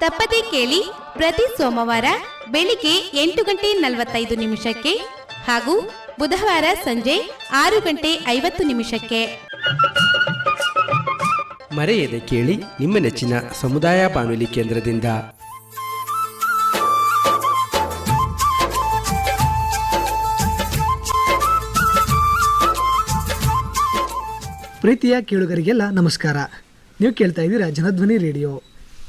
ತಪ್ಪದೇ ಕೇಳಿ ಪ್ರತಿ ಸೋಮವಾರ ಬೆಳಿಗ್ಗೆ ಎಂಟು ಗಂಟೆ ನಲವತ್ತೈದು ನಿಮಿಷಕ್ಕೆ ಹಾಗೂ ಬುಧವಾರ ಸಂಜೆ ಆರು ಗಂಟೆ ಐವತ್ತು ನಿಮಿಷಕ್ಕೆ. ಮರೆಯದೆ ಕೇಳಿ ನಿಮ್ಮ ನೆಚ್ಚಿನ ಸಮುದಾಯ ಬಾನುಲಿ ಕೇಂದ್ರದಿಂದ. ಪ್ರೀತಿಯ ಕೇಳುಗರಿಗೆಲ್ಲ ನಮಸ್ಕಾರ. ನೀವು ಕೇಳ್ತಾ ಇದ್ದೀರಾ ಜನಧ್ವನಿ ರೇಡಿಯೋ.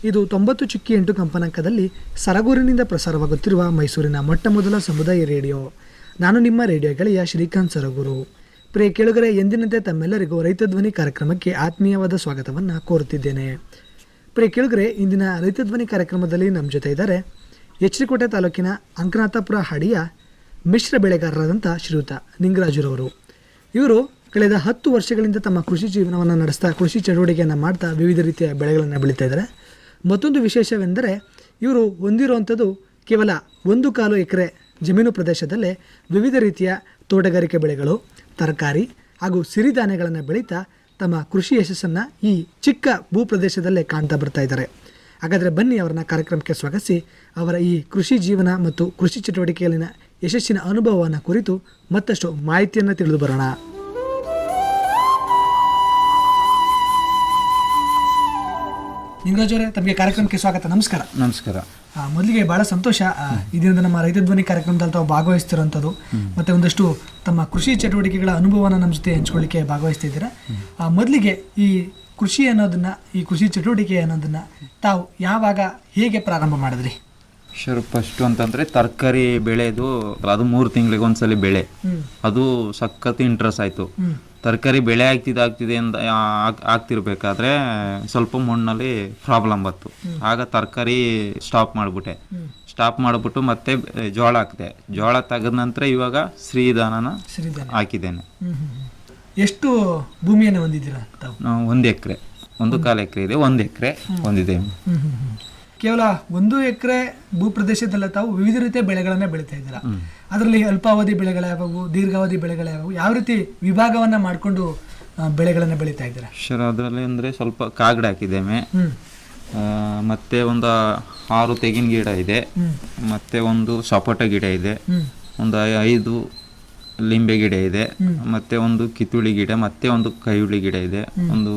ಇದು ತೊಂಬತ್ತು ಚುಕ್ಕಿ ಎಂಟು ಕಂಪನಾಂಕದಲ್ಲಿ ಸರಗೂರಿನಿಂದ ಪ್ರಸಾರವಾಗುತ್ತಿರುವ ಮೈಸೂರಿನ ಮೊಟ್ಟ ಮೊದಲ ಸಮುದಾಯ ರೇಡಿಯೋ. ನಾನು ನಿಮ್ಮ ರೇಡಿಯೋ ಗೆಳೆಯ ಶ್ರೀಕಾಂತ್ ಸರಗೂರು. ಪ್ರಿಯ ಕೇಳುಗರೆ, ಎಂದಿನಂತೆ ತಮ್ಮೆಲ್ಲರಿಗೂ ರೈತ ಧ್ವನಿ ಕಾರ್ಯಕ್ರಮಕ್ಕೆ ಆತ್ಮೀಯವಾದ ಸ್ವಾಗತವನ್ನು ಕೋರುತ್ತಿದ್ದೇನೆ. ಪ್ರಿಯ ಕೇಳುಗರೆ, ಇಂದಿನ ರೈತ ಧ್ವನಿ ಕಾರ್ಯಕ್ರಮದಲ್ಲಿ ನಮ್ಮ ಜೊತೆ ಇದ್ದಾರೆ ಎಚ್ಚರಿಕೋಟೆ ತಾಲೂಕಿನ ಅಂಕನಾಥಪುರ ಹಾಡಿಯ ಮಿಶ್ರ ಬೆಳೆಗಾರರಾದಂಥ ಶ್ರೀಯುತ ನಿಂಗರಾಜುರವರು. ಇವರು ಕಳೆದ ಹತ್ತು ವರ್ಷಗಳಿಂದ ತಮ್ಮ ಕೃಷಿ ಜೀವನವನ್ನು ನಡೆಸ್ತಾ ಕೃಷಿ ಚಟುವಟಿಕೆಯನ್ನು ಮಾಡ್ತಾ ವಿವಿಧ ರೀತಿಯ ಬೆಳೆಗಳನ್ನು ಬೆಳೀತಾ ಇದ್ದಾರೆ. ಮತ್ತೊಂದು ವಿಶೇಷವೆಂದರೆ ಇವರು ಹೊಂದಿರುವಂಥದ್ದು ಕೇವಲ ಒಂದು ಕಾಲು ಎಕರೆ ಜಮೀನು ಪ್ರದೇಶದಲ್ಲೇ ವಿವಿಧ ರೀತಿಯ ತೋಟಗಾರಿಕೆ ಬೆಳೆಗಳು, ತರಕಾರಿ ಹಾಗೂ ಸಿರಿಧಾನ್ಯಗಳನ್ನು ಬೆಳೀತಾ ತಮ್ಮ ಕೃಷಿ ಯಶಸ್ಸನ್ನು ಈ ಚಿಕ್ಕ ಭೂ ಪ್ರದೇಶದಲ್ಲೇ ಕಾಣ್ತಾ ಬರ್ತಾ ಇದ್ದಾರೆ. ಹಾಗಾದರೆ ಬನ್ನಿ ಅವರನ್ನ ಕಾರ್ಯಕ್ರಮಕ್ಕೆ ಸ್ವಾಗತಿಸಿ, ಅವರ ಈ ಕೃಷಿ ಜೀವನ ಮತ್ತು ಕೃಷಿ ಚಟುವಟಿಕೆಯಲ್ಲಿನ ಯಶಸ್ಸಿನ ಅನುಭವವನ್ನು ಕುರಿತು ಮತ್ತಷ್ಟು ಮಾಹಿತಿಯನ್ನು ತಿಳಿದು ಬರೋಣ. ನಿಂಗರಾಜ್ ಅವರೇ ತಮಗೆ ಕಾರ್ಯಕ್ರಮಕ್ಕೆ ಸ್ವಾಗತ. ನಮಸ್ಕಾರ. ನಮಸ್ಕಾರ. ಮೊದಲಿಗೆ ಬಹಳ ಸಂತೋಷ. ಇದರಿಂದ ನಮ್ಮ ರೈತ ಧ್ವನಿ ಕಾರ್ಯಕ್ರಮದಲ್ಲಿ ತಾವು ಭಾಗವಹಿಸ್ತಿರೋಂಥದ್ದು ಮತ್ತೆ ಒಂದಷ್ಟು ತಮ್ಮ ಕೃಷಿ ಚಟುವಟಿಕೆಗಳ ಅನುಭವನ ನಮ್ಮ ಜೊತೆ ಹಂಚ್ಕೊಳ್ಳಿಕ್ಕೆ ಭಾಗವಹಿಸ್ತಿದ್ದೀರಾ? ಆ, ಮೊದಲಿಗೆ ಈ ಕೃಷಿ ಅನ್ನೋದನ್ನ ಈ ಕೃಷಿ ಚಟುವಟಿಕೆ ಅನ್ನೋದನ್ನ ತಾವು ಯಾವಾಗ ಹೇಗೆ ಪ್ರಾರಂಭ ಮಾಡಿದ್ರಿ? ಶರ್ ಫಸ್ಟು ಅಂತಂದರೆ ತರಕಾರಿ ಬೆಳೆದು ಅದು ಮೂರು ತಿಂಗಳಿಗೆ ಒಂದ್ಸಲಿ ಬೆಳೆ ಅದು ಸಖತ್ ಇಂಟ್ರೆಸ್ಟ್ ಆಯಿತು. ತರಕಾರಿ ಬೆಳೆ ಆಗ್ತಿದೆ ಆಗ್ತಿದೆ ಅಂತ ಆಗ್- ಆಗ್ತಿರ್ಬೇಕಾದ್ರೆ ಸ್ವಲ್ಪ ಮಣ್ಣಲ್ಲಿ ಪ್ರಾಬ್ಲಮ್ ಬಂತು. ಆಗ ತರಕಾರಿ ಸ್ಟಾಪ್ ಮಾಡಿಬಿಟ್ಟೆ. ಸ್ಟಾಪ್ ಮಾಡಿಬಿಟ್ಟು ಮತ್ತೆ ಜೋಳ ಹಾಕಿದೆ. ಜೋಳ ತೆಗೆದ ನಂತರ ಇವಾಗ ಶ್ರೀಧಾನ ಶ್ರೀಧನ. ಹಾಕಿದ್ದೇನೆ. ಎಷ್ಟು ಭೂಮಿಯನ್ನು ಹೊಂದಿದ್ದೀರಾ ನಾವು ಒಂದು ಎಕರೆ ಒಂದು ಕಾಲು ಎಕರೆ ಇದೆ ಒಂದು ಎಕರೆ ಹೊಂದಿದೆ. ಕೇವಲ ಒಂದು ಎಕರೆ ಭೂ ಪ್ರದೇಶದಲ್ಲ ತಾವು ವಿವಿಧ ರೀತಿಯ ಬೆಳೆಗಳನ್ನು ಬೆಳೀತಾ ಇದ್ದೀರಾ? ಅದರಲ್ಲಿ ಅಲ್ಪಾವಧಿ ಬೆಳೆಗಳು ಯಾವುವು ದೀರ್ಘಾವಧಿ ಬೆಳೆಗಳು ಯಾವುವು ಯಾವ ರೀತಿ ವಿಭಾಗವನ್ನ ಮಾಡಿಕೊಂಡು ಬೆಳೆಗಳನ್ನು ಬೆಳೀತಾ ಇದ್ದೀರಾ? ಸರ್ ಅದರಲ್ಲಿ ಅಂದರೆ ಸ್ವಲ್ಪ ಕಾಗಡ ಹಾಕಿದ್ದೇವೆ. ಮತ್ತೆ ಒಂದು ಆರು ತೆಂಗಿನ ಗಿಡ ಇದೆ. ಮತ್ತೆ ಒಂದು ಸಪೋಟ ಗಿಡ ಇದೆ. ಒಂದು ಐದು ಲಿಂಬೆ ಗಿಡ ಇದೆ. ಮತ್ತೆ ಒಂದು ಕಿತ್ತುಳಿ ಗಿಡ ಮತ್ತೆ ಒಂದು ಕೈಯುಳಿ ಗಿಡ ಇದೆ. ಒಂದು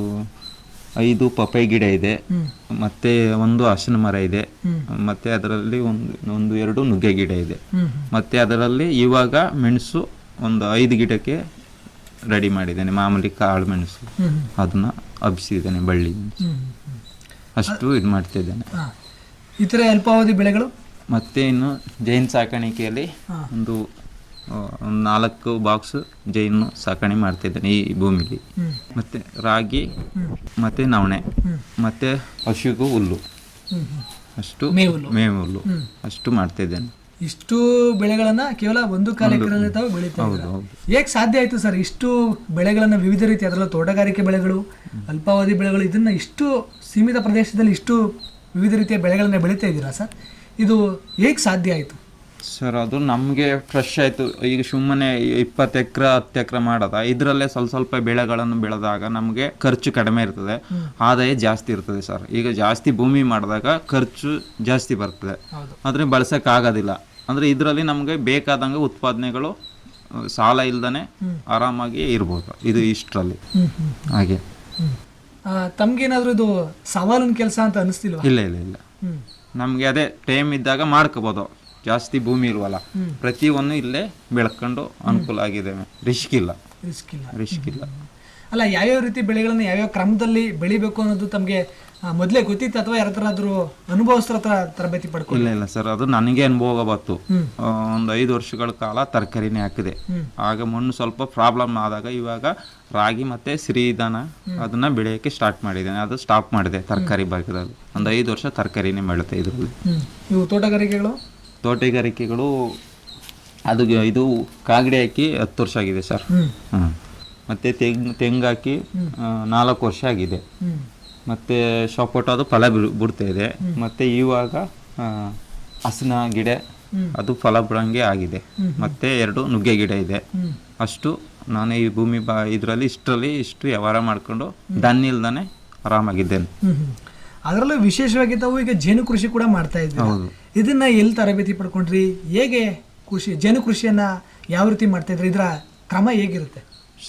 ಐದು ಪಪೈ ಗಿಡ ಇದೆ. ಮತ್ತೆ ಒಂದು ಹಸಿನ ಮರ ಇದೆ. ಮತ್ತೆ ಅದರಲ್ಲಿ ಒಂದು ಒಂದು ಎರಡು ನುಗ್ಗೆ ಗಿಡ ಇದೆ. ಮತ್ತೆ ಅದರಲ್ಲಿ ಇವಾಗ ಮೆಣಸು ಒಂದು ಐದು ಗಿಡಕ್ಕೆ ರೆಡಿ ಮಾಡಿದ್ದೇನೆ. ಮಾಮೂಲಿ ಕಾಳು ಮೆಣಸು. ಅದನ್ನ ಹಬ್ಸಿದ್ದೇನೆ ಬಳ್ಳಿ. ಅಷ್ಟು ಇದು ಮಾಡ್ತಿದ್ದೇನೆ. ಇತರ ಅಲ್ಪಾವಧಿ ಬೆಳೆಗಳು? ಮತ್ತೆ ಇನ್ನು ಜೈನ್ ಸಾಕಾಣಿಕೆಯಲ್ಲಿ ಒಂದು ನಾಲ್ಕು ಬಾಕ್ಸ್ ಜೈನು ಸಾಕಣೆ ಮಾಡ್ತಿದ್ದೇನೆ ಈ ಭೂಮಿಲಿ. ಮತ್ತೆ ರಾಗಿ ಮತ್ತೆ ನವಣೆ ಮತ್ತೆ ಹಸುಗೂ ಹುಲ್ಲು. ಅಷ್ಟು. ಮೇವು ಹುಲ್ಲು. ಅಷ್ಟು ಮಾಡ್ತಿದ್ದೇನೆ. ಇಷ್ಟು ಬೆಳೆಗಳನ್ನ ಕೇವಲ ಒಂದು ಕಾರ್ಯಕ್ರಮದಲ್ಲಿ ತಾವು ಬೆಳೀತಾ ಹೇಗೆ ಸಾಧ್ಯ ಆಯ್ತು ಸರ್ ಇಷ್ಟು ಬೆಳೆಗಳನ್ನ ವಿವಿಧ ರೀತಿ ಅದರಲ್ಲೂ ತೋಟಗಾರಿಕೆ ಬೆಳೆಗಳು ಅಲ್ಪಾವಧಿ ಬೆಳೆಗಳು ಇದನ್ನ ಇಷ್ಟು ಸೀಮಿತ ಪ್ರದೇಶದಲ್ಲಿ ಇಷ್ಟು ವಿವಿಧ ರೀತಿಯ ಬೆಳೆಗಳನ್ನ ಬೆಳೀತಾ ಇದ್ದೀರಾ ಸರ್? ಇದು ಹೇಗೆ ಸಾಧ್ಯ ಆಯಿತು? ಸರ್ ಅದು ನಮಗೆ ಫ್ರೆಶ್ ಆಯಿತು. ಈಗ ಸುಮ್ಮನೆ ಇಪ್ಪತ್ತು ಎಕರೆ ಹತ್ತು ಎಕರೆ ಮಾಡೋದ. ಇದರಲ್ಲೇ ಸ್ವಲ್ಪ ಸ್ವಲ್ಪ ಬೆಳೆಗಳನ್ನು ಬೆಳೆದಾಗ ನಮಗೆ ಖರ್ಚು ಕಡಿಮೆ ಇರ್ತದೆ. ಆದಾಯ ಜಾಸ್ತಿ ಇರ್ತದೆ ಸರ್ ಈಗ ಜಾಸ್ತಿ ಭೂಮಿ ಮಾಡಿದಾಗ ಖರ್ಚು ಜಾಸ್ತಿ ಬರ್ತದೆ. ಆದರೆ ಬಳಸೋಕ್ಕಾಗೋದಿಲ್ಲ ಅಂದರೆ ಇದರಲ್ಲಿ ನಮಗೆ ಬೇಕಾದಂಗೆ ಉತ್ಪಾದನೆಗಳು ಸಾಲ ಇಲ್ದೇ ಆರಾಮಾಗಿ ಇರ್ಬೋದು. ಇದು ಇಷ್ಟರಲ್ಲಿ. ಹಾಗೆ. ತಮ್ಗೇನಾದ್ರೂ ಇದು ಸವಾಲಿನ ಕೆಲಸ ಅಂತ ಅನಿಸ್ತಿಲ್ಲ ಇಲ್ಲ ಇಲ್ಲ ಇಲ್ಲ. ನಮಗೆ ಅದೇ ಟೈಮ್ ಇದ್ದಾಗ ಮಾಡ್ಕೋಬೋದು. ಜಾಸ್ತಿ ಭೂಮಿ ಇಲ್ವಲ್ಲ ಪ್ರತಿಯೊಂದು ಇಲ್ಲೇ ಬೆಳ್ಕೊಂಡು ಅನುಕೂಲ ಆಗಿದೆ ರಿಸ್ಕ್ ಇಲ್ಲ. ರಿಸ್ಕ್ ಇಲ್ಲ. ರಿಸ್ಕ್ ಇಲ್ಲ. ಅಲ್ಲ ಯಾವ್ಯಾವ ರೀತಿ ಬೆಳೆಗಳನ್ನ ಯಾವ್ಯಾವ ಕ್ರಮದಲ್ಲಿ ಬೆಳಿಬೇಕು ಅನ್ನೋದು ತಮಗೆ ಮೊದಲೇ ಗೊತ್ತಿತ್ತು ಅಥವಾ ಯಾರ ಹತ್ರ ಆದ್ರೂ ಅನುಭವಸ್ಥರ ಹತ್ರ ತರಬೇತಿ ಪಡ್ಕೊಂಡು ಇಲ್ಲ ಇಲ್ಲ ಸರ್ ಅದು ನನಗೆ ಅನುಭವ ಬಂತು. ಒಂದು ಐದು ವರ್ಷಗಳ ಕಾಲ ತರಕಾರಿನೇ ಹಾಕಿದೆ. ಆಗ ಮಣ್ಣು ಸ್ವಲ್ಪ ಪ್ರಾಬ್ಲಮ್ ಆದಾಗ ಇವಾಗ ರಾಗಿ ಮತ್ತೆ ಸಿರಿಧಾನ ಅದನ್ನ ಬೆಳೆಯೋಕ್ಕೆ ಸ್ಟಾರ್ಟ್ ಮಾಡಿದ್ದೇನೆ. ಅದು ಸ್ಟಾಪ್ ಮಾಡಿದೆ ತರಕಾರಿ ಭಾಗದಲ್ಲಿ. ಒಂದು ಐದು ವರ್ಷ ತರಕಾರಿನೇ ಮಾಡುತ್ತೆ ಇದರಲ್ಲಿ. ಇವು ತೋಟಗಾರಿಕೆಗಳು? ತೋಟಗಾರಿಕೆಗಳು ಅದು ಇದು ಕಾಗಡಿ ಹಾಕಿ ಹತ್ತು ವರ್ಷ ಆಗಿದೆ ಸರ್. ಹ್ಮ್. ಮತ್ತೆ ತೆಂಗು ತೆಂಗು ಹಾಕಿ ನಾಲ್ಕು ವರ್ಷ ಆಗಿದೆ. ಮತ್ತು ಸಪೋಟ ಅದು ಫಲ ಬಿಡ್- ಬಿಡ್ತಾ ಇದೆ. ಮತ್ತೆ ಇವಾಗ ಹಸನ ಗಿಡ ಅದು ಫಲ ಬಿಡಂಗೆ ಆಗಿದೆ. ಮತ್ತೆ ಎರಡು ನುಗ್ಗೆ ಗಿಡ ಇದೆ. ಅಷ್ಟು ನಾನು ಈ ಭೂಮಿ ಬಾ ಇದರಲ್ಲಿ ಇಷ್ಟರಲ್ಲಿ ಇಷ್ಟು ವ್ಯವಹಾರ ಮಾಡ್ಕೊಂಡು ದನ್ನ ಇಲ್ದಾನೆ ಆರಾಮಾಗಿದ್ದೇನೆ. ಅದರಲ್ಲೂ ವಿಶೇಷವಾಗಿ ತಾವು ಈಗ ಜೇನು ಕೃಷಿ ಕೂಡ ಮಾಡ್ತಾ ಇದ್ವಿ ಹೌದು. ಇದನ್ನ ಎಲ್ಲಿ ತರಬೇತಿ ಪಡ್ಕೊಂಡ್ರಿ? ಹೇಗೆ ಕೃಷಿ ಜೇನು ಕೃಷಿಯನ್ನ ಯಾವ ರೀತಿ ಮಾಡ್ತಾ ಇದ್ರಿ? ಇದರ ಕ್ರಮ ಹೇಗಿರುತ್ತೆ?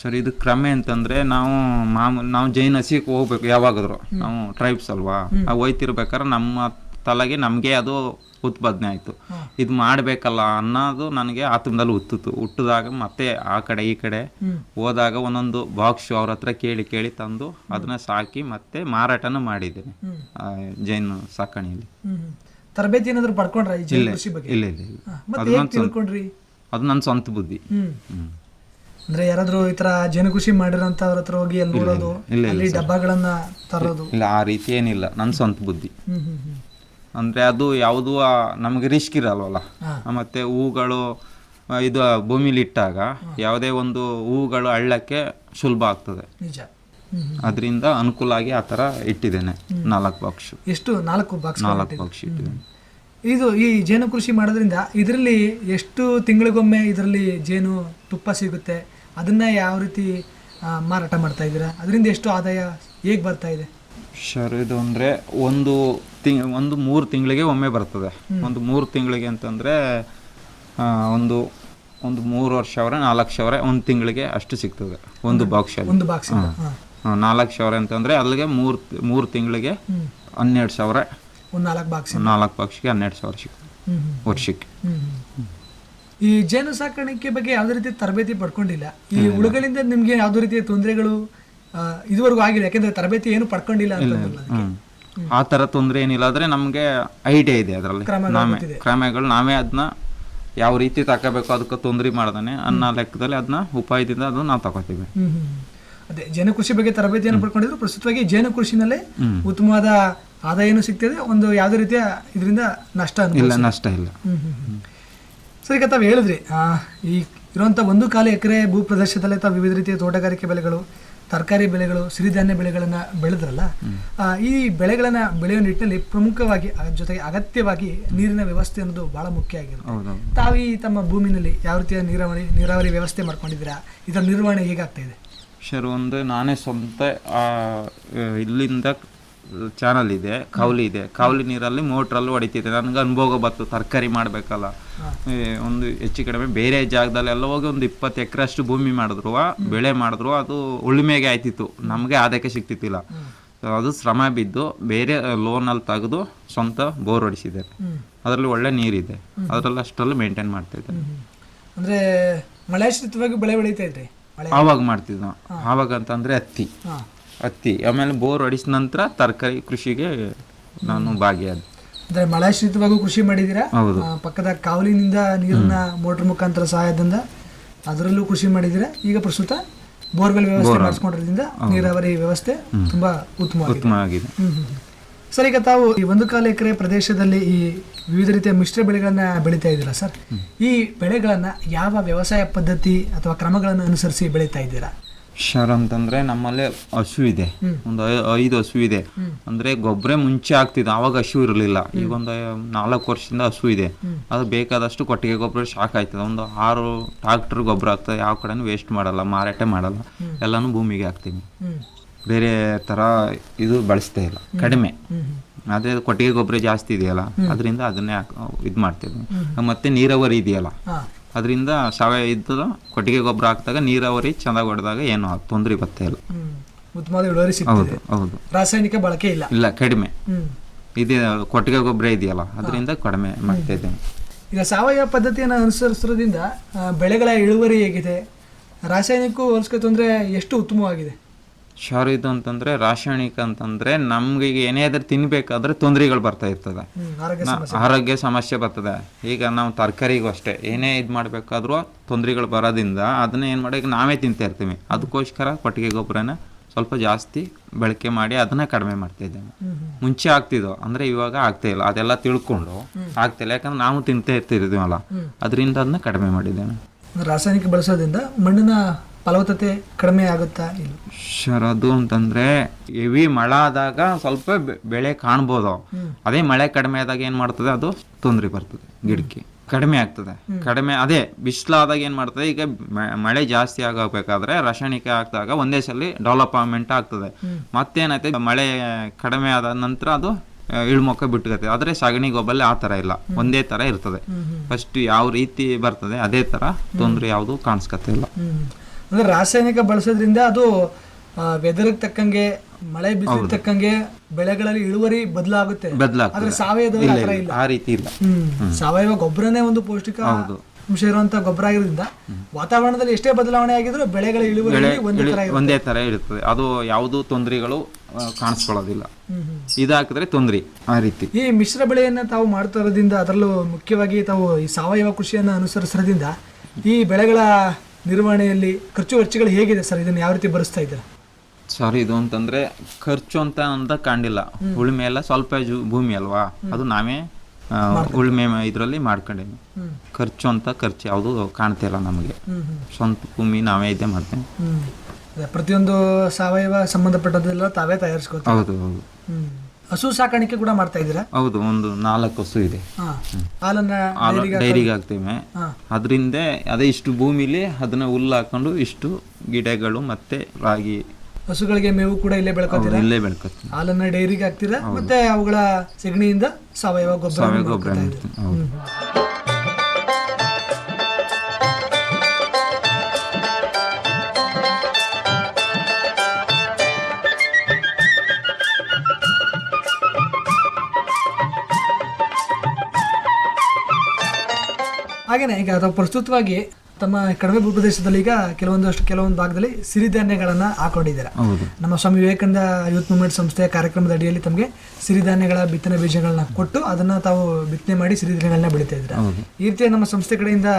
ಸರ್ ಇದು ಕ್ರಮ ಅಂತಂದ್ರೆ ನಾವು ಮಾಮೂಲಿ ನಾವು ಜೈನ್ ಹಸಿಕ್ ಹೋಗ್ಬೇಕು ಯಾವಾಗಾದ್ರು. ನಾವು ಟ್ರೈಬ್ಸ್ ಅಲ್ವಾ? ನಾವು ಹೋಯ್ತಿರ್ಬೇಕಾದ್ರೆ ನಮ್ಮ ತಲೆಗೆ ನಮಗೆ ಅದು ಉತ್ಪಾದನೆ ಆಯಿತು. ಇದು ಮಾಡಬೇಕಲ್ಲ ಅನ್ನೋದು ನನಗೆ ಆತ್ಮದಲ್ಲಿ ಹುಟ್ಟಿತು. ಹುಟ್ಟಿದಾಗ ಮತ್ತೆ ಆ ಕಡೆ ಈ ಕಡೆ. ಹೋದಾಗ ಒಂದೊಂದು ಬಾಕ್ಸ್ ಅವ್ರ ಹತ್ರ ಕೇಳಿ ಕೇಳಿ ತಂದು ಅದನ್ನ ಸಾಕಿ ಮತ್ತೆ ಮಾರಾಟನೂ ಮಾಡಿದ್ದೇನೆ. ಜೈನ್ ಸಾಕಣೆಯಲ್ಲಿ. ತರಬೇತಿ ಏನಾದರೂ ಪಡ್ಕೊಂಡ್ರೆ ಇಲ್ಲ ಇಲ್ಲ ಇಲ್ಲ. ಅದು ನನ್ನ ಸ್ವಂತ ತಿಳ್ಕೊಂಡ್ರಿ? ಅದು ನನ್ನ ಸ್ವಂತ ಬುದ್ಧಿ. ಅಂದ್ರೆ ಯಾರಾದ್ರೂ ಈ ತರ ಜೇನು ಕೃಷಿ ಮಾಡಿರೋಂಥವ್ರ ಹತ್ರ ಹೋಗಿ ಅಲ್ಲಿ ನೋಡೋದು ಡಬ್ಬಗಳನ್ನ ತರೋದು? ಇಲ್ಲ ಆ ರೀತಿ ಏನಿಲ್ಲ. ನನ್ನ ಸ್ವಂತ ಬುದ್ಧಿ. ಅಂದರೆ ಅದು ಯಾವುದು ನಮಗೆ ರಿಸ್ಕ್ ಇರಲ್ವಲ್ಲ. ಮತ್ತು ಹೂಗಳು ಇದು ಭೂಮಿಲಿ ಇಟ್ಟಾಗ ಯಾವುದೇ ಒಂದು ಹೂಗಳು ಅಳ್ಳಕ್ಕೆ ಸುಲಭ ಆಗ್ತದೆ. ಅದರಿಂದ ಅನುಕೂಲ ಆಗಿ ಆ ಥರ ಇಟ್ಟಿದ್ದೇನೆ. ನಾಲ್ಕು ಬಾಕ್ಸ್. ಎಷ್ಟು? ನಾಲ್ಕು ಬಾಕ್ಸ್ ನಾಲ್ಕು ಬಾಕ್ಸ್ ಇಟ್ಟಿದ್ದೇನೆ. ಇದು ಈ ಜೇನು ಕೃಷಿ ಮಾಡೋದ್ರಿಂದ ಇದರಲ್ಲಿ ಎಷ್ಟು ತಿಂಗಳಿಗೊಮ್ಮೆ ಇದರಲ್ಲಿ ಜೇನು ತುಪ್ಪ ಸಿಗುತ್ತೆ? ಅದನ್ನ ಯಾವ ರೀತಿ ಮಾರಾಟ ಮಾಡ್ತಾ ಇದ್ದೀರಾ? ಅದರಿಂದ ಎಷ್ಟು ಆದಾಯ ಹೇಗೆ ಬರ್ತಾ ಇದೆ? ಸರ್ ಇದು ಅಂದರೆ ಒಂದು ತಿಂಗ್ ಒಂದು ಮೂರು ತಿಂಗಳಿಗೆ ಒಮ್ಮೆ ಬರ್ತದೆ. ಒಂದು ಮೂರು ತಿಂಗಳಿಗೆ ಅಂತಂದರೆ ಒಂದು ಒಂದು ಮೂರು ವರ್ಷ ಅವರ ನಾಲ್ಕು ಸಾವಿರ ಒಂದು ತಿಂಗಳಿಗೆ ಅಷ್ಟು ಸಿಗ್ತದೆ. ಒಂದು ಬಾಕ್ಸ್ ಒಂದು ಬಾಕ್ಸ್ ನಾಲ್ಕು ಸಾವಿರ ಅಂತಂದರೆ ಅಲ್ಲಿಗೆ ಮೂರು ಮೂರು ತಿಂಗಳಿಗೆ ಹನ್ನೆರಡು ಸಾವಿರ ನಾಲ್ಕು ಬಾಕ್ಸ್ ನಾಲ್ಕು ಬಾಕ್ಸ್ಗೆ ಹನ್ನೆರಡು ಸಾವಿರ ಸಿಗ್ತದೆ. ವರ್ಷಕ್ಕೆ. ಈ ಜೇನು ಸಾಕಾಣಿಕೆ ಬಗ್ಗೆ ಯಾವುದೇ ರೀತಿ ತರಬೇತಿ ಪಡ್ಕೊಂಡಿಲ್ಲ? ಈ ಹುಳುಗಳಿಂದ ನಿಮಗೆ ಯಾವುದೇ ರೀತಿಯ ತೊಂದರೆಗಳು ಇದುವರೆಗೂ ಆಗಿಲ್ಲ ಯಾಕಂದ್ರೆ ತರಬೇತಿ ಏನು ಪಡ್ಕೊಂಡಿಲ್ಲ ಅಂತ. ಆ ತರ ತೊಂದರೆ ಏನಿಲ್ಲ ಆದ್ರೆ ನಮಗೆ ಐಡಿಯಾ ಇದೆ ಅದರಲ್ಲಿ. ನಾವೇ. ಕ್ರಮಗಳು ನಾವೇ ಅದನ್ನ ಯಾವ ರೀತಿ ತಗೋಬೇಕು ಅದಕ್ಕೆ ತೊಂದರೆ ಮಾಡ್ದಾನೆ ಅನ್ನೋ ಲೆಕ್ಕದಲ್ಲಿ ಅದನ್ನ ಉಪಾಯದಿಂದ ಅದನ್ನ ನಾವು ತಗೋತೀವಿ. ಅದೇ ಜೇನು ಕೃಷಿ ಬಗ್ಗೆ ತರಬೇತಿಯನ್ನು ಪಡ್ಕೊಂಡಿದ್ರು. ಪ್ರಸ್ತುತವಾಗಿ ಜೇನು ಕೃಷಿನಲ್ಲಿ. ಉತ್ತಮವಾದ ಆದಾಯನೂ ಸಿಗ್ತದೆ. ಒಂದು ಯಾವುದೇ ರೀತಿಯ ಇದರಿಂದ ನಷ್ಟ ಇಲ್ಲ ನಷ್ಟ ಇಲ್ಲ. ಸರಿ ಈಗ ತಾವು ಹೇಳಿದ್ರಿ. ಈ ಇರುವಂಥ ಒಂದು ಕಾಲು ಎಕರೆ ಭೂ ಪ್ರದೇಶದಲ್ಲಿ ತಾವು ವಿವಿಧ ರೀತಿಯ ತೋಟಗಾರಿಕೆ ಬೆಳೆಗಳು ತರಕಾರಿ ಬೆಳೆಗಳು ಸಿರಿಧಾನ್ಯ ಬೆಳೆಗಳನ್ನು ಬೆಳೆದ್ರಲ್ಲ ಈ ಬೆಳೆಗಳನ್ನು ಬೆಳೆಯುವ ನಿಟ್ಟಿನಲ್ಲಿ ಪ್ರಮುಖವಾಗಿ ಜೊತೆಗೆ ಅಗತ್ಯವಾಗಿ ನೀರಿನ ವ್ಯವಸ್ಥೆ ಅನ್ನೋದು ಬಹಳ ಮುಖ್ಯ ಆಗಿರುತ್ತೆ. ತಾವೀ ಈ ತಮ್ಮ ಭೂಮಿನಲ್ಲಿ ಯಾವ ರೀತಿಯ ನೀರಾವರಿ ನೀರಾವರಿ ವ್ಯವಸ್ಥೆ ಮಾಡ್ಕೊಂಡಿದ್ದೀರಾ? ಇದರ ನಿರ್ವಹಣೆ ಹೇಗಾಗ್ತಾ ಇದೆ? ಸರ್ ಒಂದು ನಾನೇ ಸ್ವಂತ ಇಲ್ಲಿಂದ ಚಾನಲ್ ಇದೆ ಕೌಲಿ ಇದೆ. ಕೌಲಿ ನೀರಲ್ಲಿ ಮೋಟ್ರಲ್ಲಿ ಹೊಡಿತಿದೆ. ನನಗೆ ಅನುಭೋಗ ಬತ್ತು ತರಕಾರಿ ಮಾಡಬೇಕಲ್ಲ. ಒಂದು ಹೆಚ್ಚು ಕಡಿಮೆ ಬೇರೆ ಜಾಗದಲ್ಲಿ ಎಲ್ಲ ಹೋಗಿ ಒಂದು ಇಪ್ಪತ್ತು ಎಕರೆ ಅಷ್ಟು ಭೂಮಿ ಮಾಡಿದ್ರು. ಬೆಳೆ ಮಾಡಿದ್ರು. ಅದು ಉಳುಮೆಗೆ ಆಯ್ತಿತ್ತು. ನಮಗೆ ಆದಾಯಕ್ಕೆ ಸಿಕ್ತಿತ್ತಿಲ್ಲ ಅದು ಶ್ರಮ ಬಿದ್ದು ಬೇರೆ ಲೋನಲ್ಲಿ ತೆಗೆದು ಸ್ವಂತ ಬೋರ್ ಹೊಡಿಸಿದ್ದಾರೆ ಅದರಲ್ಲಿ ಒಳ್ಳೆ ನೀರಿದೆ. ಅದರಲ್ಲಿ ಅಷ್ಟರಲ್ಲಿ ಮೇಂಟೈನ್ ಮಾಡ್ತಾ ಅಂದರೆ ಮಳೆ ಮಳೆಯಾಶ್ರಿತವಾಗಿ ಬೆಳೆ ಬೆಳೀತಾ ಇದ್ರಿ? ಆವಾಗ ಮಾಡ್ತಿದ್ವಿ ನಾವು ಆವಾಗ ಅಂತಂದ್ರೆ ಹತ್ತಿ. ಹತ್ತಿ ಆಮೇಲೆ ಬೋರ್ ಹೊಡಿಸಿದ ನಂತರ ತರಕಾರಿ ಕೃಷಿಗೆ ನಾನು ಭಾಗಿಯಾದ. ಅಂದ್ರೆ ಮಳೆಯಾಶ್ರಿತವಾಗೂ ಕೃಷಿ ಮಾಡಿದ್ದೀರಾ? ಹೌದು. ಆ, ಪಕ್ಕದ ಕಾವಲಿನಿಂದ ನೀರನ್ನ ಮೋಟರ್ ಮುಖಾಂತರ ಸಹಾಯದಿಂದ ಅದರಲ್ಲೂ ಕೃಷಿ ಮಾಡಿದ್ದೀರಾ? ಈಗ ಪ್ರಸ್ತುತ ಬೋರ್ವೆಲ್ ವ್ಯವಸ್ಥೆ ಮಾಡಿಸ್ಕೊಂಡಿರೋದ್ರಿಂದ ನೀರಾವರಿ ವ್ಯವಸ್ಥೆ ತುಂಬಾ ಉತ್ತಮವಾಗಿದೆ. ಉತ್ತಮ ಆಗಿದೆ ಹ್ಮ್, ಹ್ಮ್, ಹ್ಮ್. ಸರ್ ಈಗ ತಾವು ಈ ಒಂದು ಕಾಲ ಎಕರೆ ಪ್ರದೇಶದಲ್ಲಿ ಈ ವಿವಿಧ ರೀತಿಯ ಮಿಶ್ರ ಬೆಳೆಗಳನ್ನ ಬೆಳೀತಾ ಇದ್ದೀರಾ ಸರ್? ಈ ಬೆಳೆಗಳನ್ನ ಯಾವ ವ್ಯವಸಾಯ ಪದ್ಧತಿ ಅಥವಾ ಕ್ರಮಗಳನ್ನು ಅನುಸರಿಸಿ ಬೆಳೀತಾ ಇದ್ದೀರಾ? ಶರ್ ಅಂತಂದ್ರೆ ನಮ್ಮಲ್ಲಿ ಹಸು ಇದೆ. ಒಂದು ಐದು ಹಸು ಇದೆ. ಅಂದ್ರೆ ಗೊಬ್ಬರ ಮುಂಚೆ ಆಗ್ತಿದೆ ಆವಾಗ ಹಸು ಇರಲಿಲ್ಲ. ಈಗ ಒಂದು ನಾಲ್ಕು ವರ್ಷದಿಂದ ಹಸು ಇದೆ. ಅದು ಬೇಕಾದಷ್ಟು ಕೊಟ್ಟಿಗೆ ಗೊಬ್ಬರ ಶಾಕ್ ಆಯ್ತದೆ. ಒಂದು ಆರು ಟ್ರಾಕ್ಟರ್ ಗೊಬ್ಬರ ಆಗ್ತದೆ. ಯಾವ ಕಡೆನೂ ವೇಸ್ಟ್ ಮಾಡಲ್ಲ ಮಾರಾಟ ಮಾಡಲ್ಲ. ಎಲ್ಲಾನು ಭೂಮಿಗೆ ಹಾಕ್ತೀನಿ. ಬೇರೆ ತರ ಇದು ಬಳಸ್ತಾ ಇಲ್ಲ. ಕಡಿಮೆ. ಅದೇ ಕೊಟ್ಟಿಗೆ ಗೊಬ್ಬರ ಜಾಸ್ತಿ ಇದೆಯಲ್ಲ ಅದರಿಂದ ಅದನ್ನೇ ಇದು ಮಾಡ್ತೀವಿ ಮತ್ತೆ ನೀರಾವರಿ ಇದೆಯಲ್ಲ ಅದರಿಂದ ಸಾವಯವ ಇದ್ದು ಕೊಟ್ಟಿಗೆ ಗೊಬ್ಬರ ಹಾಕಿದಾಗ ನೀರಾವರಿ ಚೆನ್ನಾಗಿ ಹೊಡೆದಾಗ ಏನು ತೊಂದರೆ ಬರ್ತಾ ಇಲ್ಲ. ಉತ್ತಮವಾದ ಇಳುವರಿ ಸಿಗ್ತದೆ. ಹೌದು ಹೌದು. ರಾಸಾಯನಿಕ ಬಳಕೆ ಇಲ್ಲ. ಇಲ್ಲ ಕಡಿಮೆ. ಇದೆ ಕೊಟ್ಟಿಗೆ ಗೊಬ್ಬರ ಇದೆಯಲ್ಲ ಅದರಿಂದ ಕಡಿಮೆ ಮಾಡ್ತಾ ಇದ್ದೇನೆ. ಈಗ ಸಾವಯವ ಪದ್ಧತಿಯನ್ನು ಅನುಸರಿಸೋದ್ರಿಂದ ಬೆಳೆಗಳ ಇಳುವರಿ ಹೇಗಿದೆ? ರಾಸಾಯನಿಕ ಹೋಲಿಸ್ಕೊತಂದ್ರೆ ಎಷ್ಟು ಉತ್ತಮವಾಗಿದೆ? ಶರ್ ಇದು ಅಂತಂದ್ರೆ ರಾಸಾಯನಿಕ ಅಂತಂದ್ರೆ ನಮ್ಗೆ ಈಗ ಏನೇ ಆದ್ರೂ ತಿನ್ಬೇಕಾದ್ರೆ ತೊಂದರೆಗಳು ಬರ್ತಾ ಇರ್ತದೆ. ಆರೋಗ್ಯ ಸಮಸ್ಯೆ. ಬರ್ತದೆ. ಈಗ ನಾವು ತರಕಾರಿಗೂ ಅಷ್ಟೇ ಏನೇ ಇದು ಮಾಡಬೇಕಾದ್ರೂ ತೊಂದರೆಗಳು ಬರೋದ್ರಿಂದ ಅದನ್ನ ಏನು ಮಾಡಿ ನಾವೇ ತಿಂತಾ ಇರ್ತೀವಿ. ಅದಕ್ಕೋಸ್ಕರ ಕೊಟ್ಟಿಗೆ ಗೊಬ್ಬರನ ಸ್ವಲ್ಪ ಜಾಸ್ತಿ ಬಳಕೆ ಮಾಡಿ ಅದನ್ನ ಕಡಿಮೆ ಮಾಡ್ತಾ ಇದ್ದೇವೆ ಮುಂಚೆ ಆಗ್ತಿದ್ವು ಅಂದ್ರೆ ಇವಾಗ ಆಗ್ತಾ ಇಲ್ಲ ಅದೆಲ್ಲ ತಿಳ್ಕೊಂಡು ಆಗ್ತಿಲ್ಲ ಯಾಕಂದ್ರೆ ನಾವು ತಿಂತಾ ಇರ್ತಿದ್ದೀವಲ್ಲ ಅದರಿಂದ ಅದನ್ನ ಕಡಿಮೆ ಮಾಡಿದ್ದೇವೆ ರಾಸಾಯನಿಕ ಬಳಸೋದ್ರಿಂದ ಮಣ್ಣಿನ ಫಲವತ್ತತೆ ಕಡಿಮೆ ಆಗುತ್ತಾ ಇಲ್ಲ? ಶರದು ಅಂತಂದ್ರೆ ಹೆವಿ ಮಳೆ ಆದಾಗ ಸ್ವಲ್ಪ ಬೆಳೆ ಕಾಣ್ಬೋದು. ಅದೇ ಮಳೆ ಕಡಿಮೆ ಆದಾಗ ಏನ್ ಮಾಡ್ತದೆ? ಅದು ತೊಂದರೆ ಬರ್ತದೆ ಗಿಡಕ್ಕೆ. ಕಡಿಮೆ ಆಗ್ತದೆ. ಕಡಿಮೆ ಅದೇ ಬಿಸಿಲಾದಾಗ ಏನ್ ಮಾಡ್ತದೆ? ಈಗ ಮಳೆ ಜಾಸ್ತಿ ಆಗಬೇಕಾದ್ರೆ ರಾಸಾಯನಿಕ ಹಾಕಿದಾಗ ಒಂದೇ ಸಲ ಡೆವಲಪ್ಮೆಂಟ್ ಆಗ್ತದೆ. ಮತ್ತೇನೈತೆ? ಮಳೆ ಕಡಿಮೆ ಆದ ನಂತರ ಅದು ಇಳ್ಮೊಕ್ಕ ಬಿಟ್ಕತ್ತೆ ಆದ್ರೆ ಸಗಣಿ ಗೊಬ್ಬಲ್ಲಿ ಆ ತರ ಇಲ್ಲ. ಒಂದೇ ತರ ಇರ್ತದೆ. ಫಸ್ಟ್ ಯಾವ ರೀತಿ ಬರ್ತದೆ? ಅದೇ ತರ ತೊಂದರೆ ಯಾವುದು ಕಾಣಿಸ್ಕತ್ತಿಲ್ಲ. ಅಂದ್ರೆ ರಾಸಾಯನಿಕ ಬಳಸೋದ್ರಿಂದ ಅದು ವೆದರ್ಗೆ ತಕ್ಕಂಗೆ ಮಳೆ ಬಿಸಿಲು ತಕ್ಕಂಗೆ ಬೆಳೆಗಳಲ್ಲಿ ಇಳುವರಿ ಬದಲಾಗುತ್ತೆ. ಆದ್ರೆ ಸಾವಯವದಲ್ಲಿ ಆ ಇಲ್ಲ ಆ ರೀತಿ ಇಲ್ಲ. ಸಾವಯವ ಗೊಬ್ಬರನೇ ಒಂದು ಪೌಷ್ಟಿಕ ಅಂಶ ಇರುವಂತ ಗೊಬ್ಬರ ಆಗಿರೋದ್ರಿಂದ ವಾತಾವರಣದಲ್ಲಿ ಎಷ್ಟೇ ಬದಲಾವಣೆ ಆಗಿದ್ರು ಬೆಳೆಗಳ ಇಳುವರಿ ಒಂದೇ ತರ ಇರುತ್ತದೆ. ಅದು ಯಾವುದು ತೊಂದರೆಗಳು ಕಾಣಿಸ್ಕೊಳ್ಳೋದಿಲ್ಲ. ಇದಾಕಿದ್ರೆ ತೊಂದರೆ ಆ ರೀತಿ. ಈ ಮಿಶ್ರ ಬೆಳೆಯನ್ನ ತಾವು ಮಾಡ್ತಾ ಇರೋದ್ರಿಂದ ಅದರಲ್ಲೂ ಮುಖ್ಯವಾಗಿ ತಾವು ಈ ಸಾವಯವ ಕೃಷಿಯನ್ನ ಅನುಸರಿಸೋದ್ರಿಂದ ಈ ಬೆಳೆಗಳ ನಿರ್ವಹಣೆಯಲ್ಲಿ ಖರ್ಚು ವೆಚ್ಚಗಳು ಹೇಗಿದೆ ಸರ್? ಇದನ್ನು ಯಾವ ರೀತಿ ಭರಿಸ್ತಾ ಇದ್ದೀರಾ? ಸರ್ ಇದು ಅಂತಂದ್ರೆ ಖರ್ಚು ಅಂತ ಅಂತ ಕಾಣಿಲ್ಲ ಉಳುಮೆ ಎಲ್ಲ ಸ್ವಲ್ಪ ಜು- ಭೂಮಿ ಅಲ್ವಾ? ಅದು ನಾವೇ ಆ, ಉಳುಮೆ ಇದರಲ್ಲಿ ಮಾಡ್ಕೊಂಡೇವಿ ಖರ್ಚು ಅಂತ ಖರ್ಚು ಯಾವುದು ಕಾಣ್ತಿಲ್ಲ ನಮಗೆ. ಸ್ವಂತ ಭೂಮಿ ನಾವೇ ಇದೆ ಮಾಡ್ತೇವೆ. ಹ್ಮ್. ಅದೇ ಪ್ರತಿಯೊಂದು ಸಾವಯವ ಸಂಬಂಧಪಟ್ಟದೆಲ್ಲ ತಾವೇ ತಯಾರಿಸ್ಕೊತೀವಿ ಹೌದು ಹೌದು. ಹ್ಮ್. ಹಸು ಸಾಕಾಣಿಕೆ ಕೂಡ ಮಾಡ್ತಾ ಇದ್ದೀರಾ? ಹೌದು ಒಂದು ನಾಲ್ಕು ಹಸು ಇದೆ. ಹಾ ಹಾಲನ್ನ ಹಾಲು ಡೈರಿಗೆ ಹಾಕ್ತೀವಿ. ಅದರಿಂದ ಅದೇ ಇಷ್ಟು ಭೂಮಿಲಿ ಅದನ್ನ ಹುಲ್ಲು ಹಾಕೊಂಡು ಇಷ್ಟು ಗಿಡಗಳು ಮತ್ತೆ ರಾಗಿ ಹಸುಗಳಿಗೆ ಮೇವು ಕೂಡ ಇಲ್ಲೇ ಬೆಳ್ಕೊತೀರಾ? ಇಲ್ಲೇ ಬೆಳ್ಕೊತೀವಿ. ಹಾಲನ್ನ ಡೈರಿಗೆ ಹಾಕ್ತೀರಾ? ಮತ್ತೆ ಅವುಗಳ ಸೆಗಣಿಯಿಂದ ಸಾವಯವ ಗೊಬ್ಬರ ಸಾವಯವ ಗೊಬ್ಬರ ಹಾಗೇನೆ ಈಗ ಅಥವಾ ಪ್ರಸ್ತುತವಾಗಿ ತಮ್ಮ ಕಡಿಮೆ ಭೂಪ್ರದೇಶದಲ್ಲಿ ಈಗ ಕೆಲವೊಂದಷ್ಟು ಕೆಲವೊಂದು ಭಾಗದಲ್ಲಿ ಸಿರಿಧಾನ್ಯಗಳನ್ನ ಹಾಕೊಂಡಿದ್ದಾರೆ. ನಮ್ಮ ಸ್ವಾಮಿ ವಿವೇಕಾನಂದ ಯೂತ್ ಮೂವ್ಮೆಂಟ್ ಸಂಸ್ಥೆಯ ಕಾರ್ಯಕ್ರಮದ ಅಡಿಯಲ್ಲಿ ತಮಗೆ ಸಿರಿಧಾನ್ಯಗಳ ಬಿತ್ತನೆ ಬೀಜಗಳನ್ನ ಕೊಟ್ಟು ಅದನ್ನ ತಾವು ಬಿತ್ತನೆ ಮಾಡಿ ಸಿರಿಧಾನ್ಯಗಳನ್ನ ಬೆಳೀತಾ ಇದ್ರೆ ಈ ರೀತಿಯ ನಮ್ಮ ಸಂಸ್ಥೆ ಕಡೆಯಿಂದ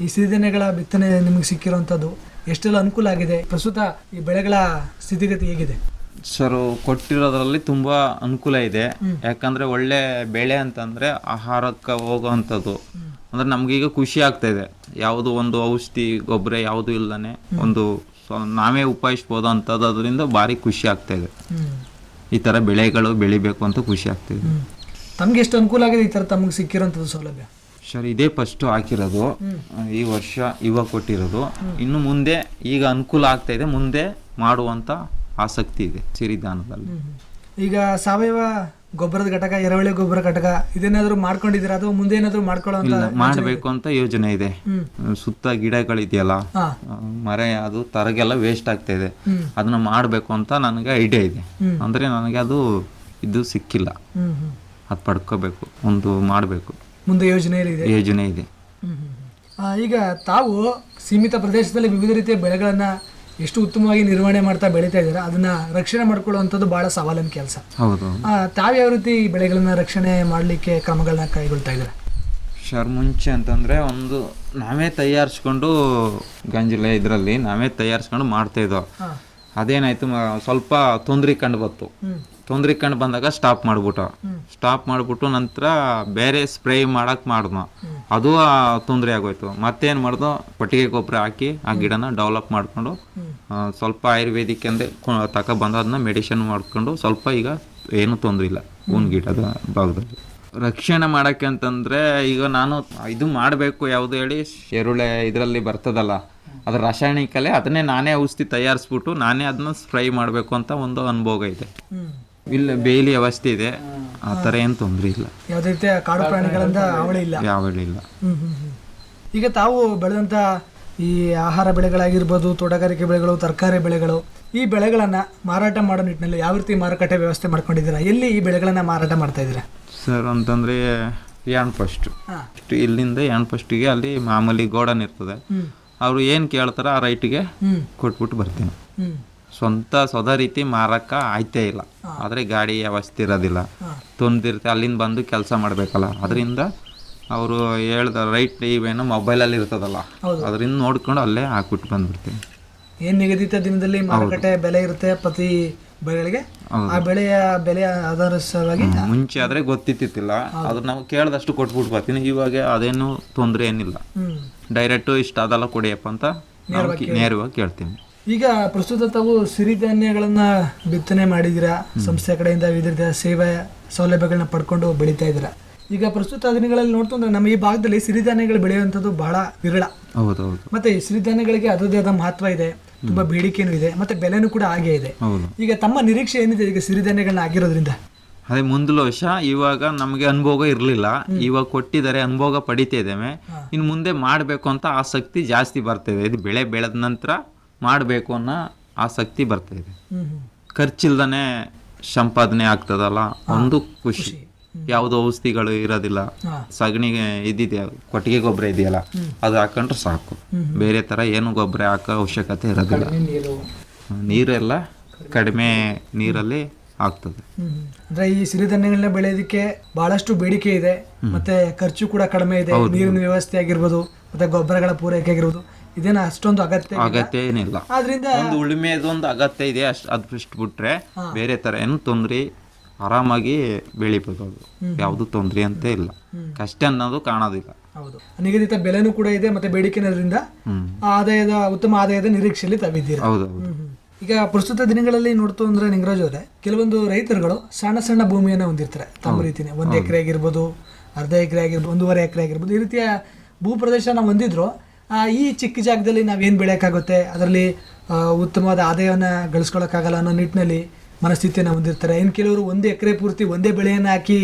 ಈ ಸಿರಿಧಾನ್ಯಗಳ ಬಿತ್ತನೆ ನಿಮಗೆ ಸಿಕ್ಕಿರುವಂತದ್ದು ಎಷ್ಟೆಲ್ಲ ಅನುಕೂಲ ಆಗಿದೆ? ಪ್ರಸ್ತುತ ಈ ಬೆಳೆಗಳ ಸ್ಥಿತಿಗತಿ ಹೇಗಿದೆ? ಸರ್ ಕೊಟ್ಟಿರೋದ್ರಲ್ಲಿ ತುಂಬಾ ಅನುಕೂಲ ಇದೆ. ಯಾಕಂದ್ರೆ ಒಳ್ಳೆ ಬೆಳೆ ಅಂತಂದ್ರೆ ಆಹಾರಕ್ಕೆ ಹೋಗುವಂಥದ್ದು. ಅಂದ್ರೆ ಈಗ ಖುಷಿ ಆಗ್ತಾ ಇದೆ. ಯಾವುದು ಒಂದು ಔಷಧಿ ಗೊಬ್ಬರ ಯಾವುದು ಇಲ್ಲದೆ ಒಂದು ನಾವೇ ಉಪಯೋಗಿಸ್ಬೋದು ಅಂತದ್ದು ಅದರಿಂದ ಭಾರಿ ಖುಷಿ ಆಗ್ತಾ ಇದೆ. ಈ ತರ ಬೆಳೆಗಳು ಬೆಳಿಬೇಕು ಅಂತ ಖುಷಿ ಆಗ್ತಿದೆ ತಮ್ಗೆ ಎಷ್ಟು ಅನುಕೂಲ ಆಗಿದೆ ಈ ಥರ ತಮಗೆ ಸಿಕ್ಕಿರೋಂಥದ್ದು ಸೌಲಭ್ಯ? ಸರ್ ಇದೇ ಫಸ್ಟ್ ಹಾಕಿರೋದು. ಈ ವರ್ಷ ಇವಾಗ ಕೊಟ್ಟಿರೋದು. ಇನ್ನು ಮುಂದೆ ಈಗ ಅನುಕೂಲ ಆಗ್ತಾ ಇದೆ. ಮುಂದೆ ಮಾಡುವಂತ ಆಸಕ್ತಿ ಇದೆ. ಸಿರಿಧಾನದಲ್ಲಿ. ಈಗ ಸಾವಯವ ಗೊಬ್ಬರದ ಘಟಕ ಎರವಳಿ ಗೊಬ್ಬರ ಘಟಕ ಇದೇನಾದ್ರೂ ಮಾಡ್ಕೊಂಡಿದ್ದೀರಾ ಅಥವಾ ಮುಂದೆ ಏನಾದ್ರೂ ಮಾಡ್ಕೊಳ್ಳೋ ಮಾಡಬೇಕು ಅಂತ ಯೋಜನೆ ಇದೆ. ಸುತ್ತ ಗಿಡಗಳಿದೆಯಲ್ಲ ಮರ ಅದು ತರಗೆಲ್ಲ ವೇಸ್ಟ್ ಆಗ್ತಾ ಇದೆ. ಅದನ್ನ ಮಾಡಬೇಕು ಅಂತ ನನಗೆ ಐಡಿಯಾ ಇದೆ. ಅಂದ್ರೆ ನನಗೆ ಅದು ಇದು ಸಿಕ್ಕಿಲ್ಲ. ಅದು ಪಡ್ಕೋಬೇಕು ಒಂದು ಮಾಡಬೇಕು. ಮುಂದೆ ಯೋಜನೆ ಇದೆ? ಯೋಜನೆ ಇದೆ. ಈಗ ತಾವು ಸೀಮಿತ ಪ್ರದೇಶದಲ್ಲಿ ವಿವಿಧ ರೀತಿಯ ಬೆಳೆಗಳನ್ನ ಎಷ್ಟು ಉತ್ತಮವಾಗಿ ನಿರ್ವಹಣೆ ಮಾಡ್ತಾ ಬೆಳೀತಾ ಇದ್ದಾರೆ ಅದನ್ನ ರಕ್ಷಣೆ ಮಾಡ್ಕೊಳ್ಳುವಂಥದ್ದು ಬಹಳ ಸವಾಲಿನ ಕೆಲಸ. ಹೌದು. ತಾವು ಯಾವ ರೀತಿ ಬೆಳೆಗಳನ್ನ ರಕ್ಷಣೆ ಮಾಡಲಿಕ್ಕೆ ಕ್ರಮಗಳನ್ನ ಕೈಗೊಳ್ತಾ ಇದ್ದಾರೆ? ಸರ್ ಮುಂಚೆ ಅಂತಂದ್ರೆ ಒಂದು ನಾವೇ ತಯಾರಿಸ್ಕೊಂಡು ಗಂಜಿಲೆ ಇದರಲ್ಲಿ ನಾವೇ ತಯಾರಿಸ್ಕೊಂಡು ಮಾಡ್ತಾ ಇದ್ದೋ. ಅದೇನಾಯ್ತು ಸ್ವಲ್ಪ ತೊಂದರೆ ಕಂಡು ಬಂತು. ತೊಂದರೆ ಕಂಡು ಬಂದಾಗ ಸ್ಟಾಪ್ ಮಾಡ್ಬಿಟ್ಟು. ಸ್ಟಾಪ್ ಮಾಡ್ಬಿಟ್ಟು ನಂತರ ಬೇರೆ ಸ್ಪ್ರೇ ಮಾಡಕ್ ಮಾಡ್ದ ಅದು ತೊಂದರೆ ಆಗೋಯ್ತು. ಮತ್ತೇನು ಮಾಡ್ದು? ಕೊಟ್ಟಿಗೆ ಗೊಬ್ಬರ ಹಾಕಿ ಆ ಗಿಡನ ಡೆವಲಪ್ ಮಾಡ್ಕೊಂಡು ಸ್ವಲ್ಪ ಆಯುರ್ವೇದಿಕ್ ಎಂದೇ ತಕ ಬಂದು ಅದನ್ನ ಮೆಡಿಸಿನ್ ಮಾಡ್ಕೊಂಡು ಸ್ವಲ್ಪ ಈಗ ಏನು ತೊಂದರೆ ಇಲ್ಲ. ಹೂನ್ ಗಿಡದ ಭಾಗದಲ್ಲಿ. ರಕ್ಷಣೆ ಮಾಡಕ್ಕೆ ಅಂತಂದರೆ ಈಗ ನಾನು ಇದು ಮಾಡಬೇಕು ಯಾವುದು ಹೇಳಿ? ಶೆರುಳೆ ಇದರಲ್ಲಿ ಬರ್ತದಲ್ಲ. ಅದ್ರ ರಾಸಾಯನಿಕಲೆ ಅದನ್ನೇ ನಾನೇ ಔಷಧಿ ತಯಾರಿಸ್ಬಿಟ್ಟು ನಾನೇ ಅದನ್ನ ಸ್ಪ್ರೈ ಮಾಡಬೇಕು ಅಂತ ಒಂದು ಅನುಭವ ಇದೆ. ಇಲ್ಲ ಬೇಲಿ ವ್ಯವಸ್ಥೆ ಇದೆ. ಆ ಥರ ಏನು ತೊಂದರೆ ಇಲ್ಲ. ಯಾವುದೇ ರೀತಿಯ ಕಾಡು ಪ್ರಾಣಿಗಳಿಂದ ಅವಳಿ ಇಲ್ಲ. ಯಾವ ಇಲ್ಲ. ಹ್ಮ್ ಹ್ಮ್ ಹ್ಮ್. ಈಗ ತಾವು ಬೆಳೆದಂಥ ಈ ಆಹಾರ ಬೆಳೆಗಳಾಗಿರ್ಬೋದು ತೋಟಗಾರಿಕೆ ಬೆಳೆಗಳು ತರಕಾರಿ ಬೆಳೆಗಳು ಈ ಬೆಳೆಗಳನ್ನ ಮಾರಾಟ ಮಾಡೋ ನಿಟ್ಟಿನಲ್ಲಿ ಯಾವ ರೀತಿ ಮಾರುಕಟ್ಟೆ ವ್ಯವಸ್ಥೆ ಮಾಡ್ಕೊಂಡಿದ್ದೀರಾ? ಎಲ್ಲಿ ಈ ಬೆಳೆಗಳನ್ನ ಮಾರಾಟ ಮಾಡ್ತಾ ಇದ್ದೀರಾ? ಸರ್ ಅಂತಂದ್ರೆ ಯಾನ್ ಫಸ್ಟ್ ಹಾ. ಇಲ್ಲಿಂದ ಯಾನ್ ಫಸ್ಟಿಗೆ ಅಲ್ಲಿ ಮಾಮೂಲಿ ಗೋಡನ್ ಇರ್ತದೆ. ಅವರು ಏನು ಕೇಳ್ತಾರ ಆ ರೈಟಿಗೆ ಕೊಟ್ಬಿಟ್ಟು ಬರ್ತೀನಿ. ಸ್ವಂತ ಸ್ವದ ರೀತಿ ಮಾರಕ್ಕ ಆಯ್ತೇ ಇಲ್ಲ. ಆದರೆ ಗಾಡಿ ವ್ಯವಸ್ಥೆ ಇರೋದಿಲ್ಲ. ತೊಂದಿರುತ್ತೆ ಅಲ್ಲಿಂದ ಬಂದು ಕೆಲಸ ಮಾಡಬೇಕಲ್ಲ. ಅದರಿಂದ ಅವರು ಹೇಳ್ದ ರೈಟ್ ಇವೇನು ಮೊಬೈಲಲ್ಲಿ ಇರ್ತದಲ್ಲ. ಅದರಿಂದ ನೋಡ್ಕೊಂಡು ಅಲ್ಲೇ ಹಾಕ್ಬಿಟ್ಟು ಬಂದ್ಬಿಡ್ತೀನಿ. ಏನ್ ನಿಗದಿತ ದಿನದಲ್ಲಿ ಮಾರುಕಟ್ಟೆ ಬೆಲೆ ಇರುತ್ತೆ ಪ್ರತಿ ಬೆಳೆಗಳಿಗೆ? ಆ ಬೆಳೆಯ ಬೆಲೆ ಆಧಾರಿಸವಾಗಿ ಮುಂಚೆ ಆದರೆ ಗೊತ್ತಿತ್ತಿಲ್ಲ ಅದು ನಾವು ಕೇಳ್ದಷ್ಟು ಕೊಟ್ಬಿಟ್ಟು ಬರ್ತೀನಿ. ಇವಾಗ ಅದೇನು ತೊಂದರೆ ಏನಿಲ್ಲ. ಡೈರೆಕ್ಟು ಇಷ್ಟ ಅದೆಲ್ಲ ಕೊಡಿಯಪ್ಪ ಅಂತ ನೇರವಾಗಿ ಕೇಳ್ತೀನಿ. ಈಗ ಪ್ರಸ್ತುತ ತಾವು ಸಿರಿಧಾನ್ಯಗಳನ್ನ ಬಿತ್ತನೆ ಮಾಡಿದಿರಾ ಸಂಸ್ಥೆ ಕಡೆಯಿಂದ ವಿವಿಧ ರೀತಿಯ ಸೇವೆ ಸೌಲಭ್ಯಗಳನ್ನ ಪಡ್ಕೊಂಡು ಬೆಳೀತಾ ಇದ್ದೀರಾ? ಈಗ ಪ್ರಸ್ತುತ ದಿನಗಳಲ್ಲಿ ನೋಡ್ತಂದ್ರೆ ನಮ್ಮ ಈ ಭಾಗದಲ್ಲಿ ಸಿರಿಧಾನ್ಯಗಳು ಬೆಳೆಯುವಂಥದ್ದು ಬಹಳ ವಿರಳ. ಮತ್ತೆ ಈ ಸಿರಿಧಾನ್ಯಗಳಿಗೆ ಅದರದೇ ಆದ ಮಹತ್ವ ಇದೆ ತುಂಬಾ ಬೇಡಿಕೆನೂ ಇದೆ ಮತ್ತೆ ಬೆಲೆನೂ ಕೂಡ ಹಾಗೆ ಇದೆ. ಈಗ ತಮ್ಮ ನಿರೀಕ್ಷೆ ಏನಿದೆ ಈಗ ಸಿರಿಧಾನ್ಯಗಳನ್ನ ಆಗಿರೋದ್ರಿಂದ? ಅದೇ ಮುಂದಿನ ವರ್ಷ ಇವಾಗ ನಮಗೆ ಅನುಭೋಗ ಇರಲಿಲ್ಲ. ಇವಾಗ ಕೊಟ್ಟಿದ್ದಾರೆ ಅನುಭೋಗ ಪಡಿತಾ ಇದ್ದೇವೆ. ಇನ್ನು ಮುಂದೆ ಮಾಡಬೇಕು ಅಂತ ಆಸಕ್ತಿ ಜಾಸ್ತಿ ಬರ್ತಿದೆ ಇದು ಬೆಳೆ ಬೆಳೆದ ನಂತರ ಮಾಡಬೇಕು ಅನ್ನೋ ಆಸಕ್ತಿ ಬರ್ತಾ ಇದೆ. ಖರ್ಚಿಲ್ದನೆ ಸಂಪಾದನೆ ಆಗ್ತದಲ್ಲ? ಒಂದು ಖುಷಿ. ಯಾವುದೋ ಔಷಧಿಗಳು ಇರೋದಿಲ್ಲ. ಸಗಣಿಗೆ ಇದ್ದಿದೆ ಕೊಟ್ಟಿಗೆ ಗೊಬ್ಬರ ಇದೆಯಲ್ಲ? ಅದು ಹಾಕೊಂಡ್ರೆ ಸಾಕು. ಬೇರೆ ಥರ ಏನು ಗೊಬ್ಬರ ಹಾಕೋ ಅವಶ್ಯಕತೆ ಇರೋದಿಲ್ಲ. ನೀರು. ನೀರೆಲ್ಲ ಕಡಿಮೆ ನೀರಲ್ಲಿ ಆಗ್ತದೆ. ಅಂದ್ರೆ ಈ ಸಿರಿಧಾನ್ಯಗಳನ್ನ ಬೆಳೆಯೋದಕ್ಕೆ ಬಹಳಷ್ಟು ಬೇಡಿಕೆ ಇದೆ. ಮತ್ತೆ ಖರ್ಚು ಕೂಡ ಕಡಿಮೆ ಇದೆ. ನೀರಿನ ವ್ಯವಸ್ಥೆ ಆಗಿರ್ಬೋದು ಮತ್ತೆ ಗೊಬ್ಬರಗಳ ಪೂರೈಕೆ ಆಗಿರ್ಬೋದು. ಇದೇನ ಅಷ್ಟೊಂದು ಅಗತ್ಯ. ಅಗತ್ಯ ಏನಿಲ್ಲ. ಆದ್ರಿಂದ ಒಂದು ಉಳುಮೆದೊಂದು ಅಗತ್ಯ ಇದೆ ಅಷ್ಟು ಅದು ಬಿಟ್ಟು ಬಿಟ್ರೆ ಬೇರೆ ತರ ಏನು ತೊಂದ್ರೆ ಆರಾಮಾಗಿ ಬೆಳಿಬೋದು ಯಾವುದು ತೊಂದ್ರೆ ಅಂತ ಇಲ್ಲ. ಕಷ್ಟ ಅನ್ನೋದು ಕಾಣೋದಿಲ್ಲ. ಹೌದು. ನಿಗದಿತ ಬೆಲೆನೂ ಕೂಡ ಇದೆ ಮತ್ತೆ ಬೇಡಿಕೆ ಇರೋದ್ರಿಂದ ಹ್ಮ್. ಆದಾಯದ ಉತ್ತಮ ಆದಾಯದ ನಿರೀಕ್ಷೆಯಲ್ಲಿ ತಾವಿದ್ದೀರಾ ಹೌದು ಈಗ ಪ್ರಸ್ತುತ ದಿನಗಳಲ್ಲಿ ನೋಡ್ತು ಅಂದ್ರೆ ನಿಂಗರಾಜ್ ಅವರೇ ಕೆಲವೊಂದು ರೈತರುಗಳು ಸಣ್ಣ ಸಣ್ಣ ಭೂಮಿಯನ್ನ ಹೊಂದಿರ್ತಾರೆ. ತಮ್ಮ ರೀತಿನೇ ಒಂದು ಎಕರೆ ಆಗಿರ್ಬೋದು ಅರ್ಧ ಎಕರೆ ಆಗಿರ್ಬೋದು ಒಂದೂವರೆ ಎಕರೆ ಆಗಿರ್ಬೋದು ಈ ರೀತಿಯ ಭೂ ಪ್ರದೇಶನ ನಾವು ಹೊಂದಿದ್ರು ಈ ಚಿಕ್ಕ ಜಾಗದಲ್ಲಿ ನಾವೇನು ಬೆಳೆಯೋಕ್ಕಾಗುತ್ತೆ? ಅದರಲ್ಲಿ ಉತ್ತಮವಾದ ಆದಾಯವನ್ನು ಗಳಿಸ್ಕೊಳ್ಳೋಕ್ಕಾಗಲ್ಲ ಅನ್ನೋ ನಿಟ್ಟಿನಲ್ಲಿ ಮನಸ್ಥಿತಿಯನ್ನು ಹೊಂದಿರ್ತಾರೆ. ಇನ್ನು ಕೆಲವರು ಒಂದು ಎಕರೆ ಪೂರ್ತಿ ಒಂದೇ ಬೆಳೆಯನ್ನು ಹಾಕಿ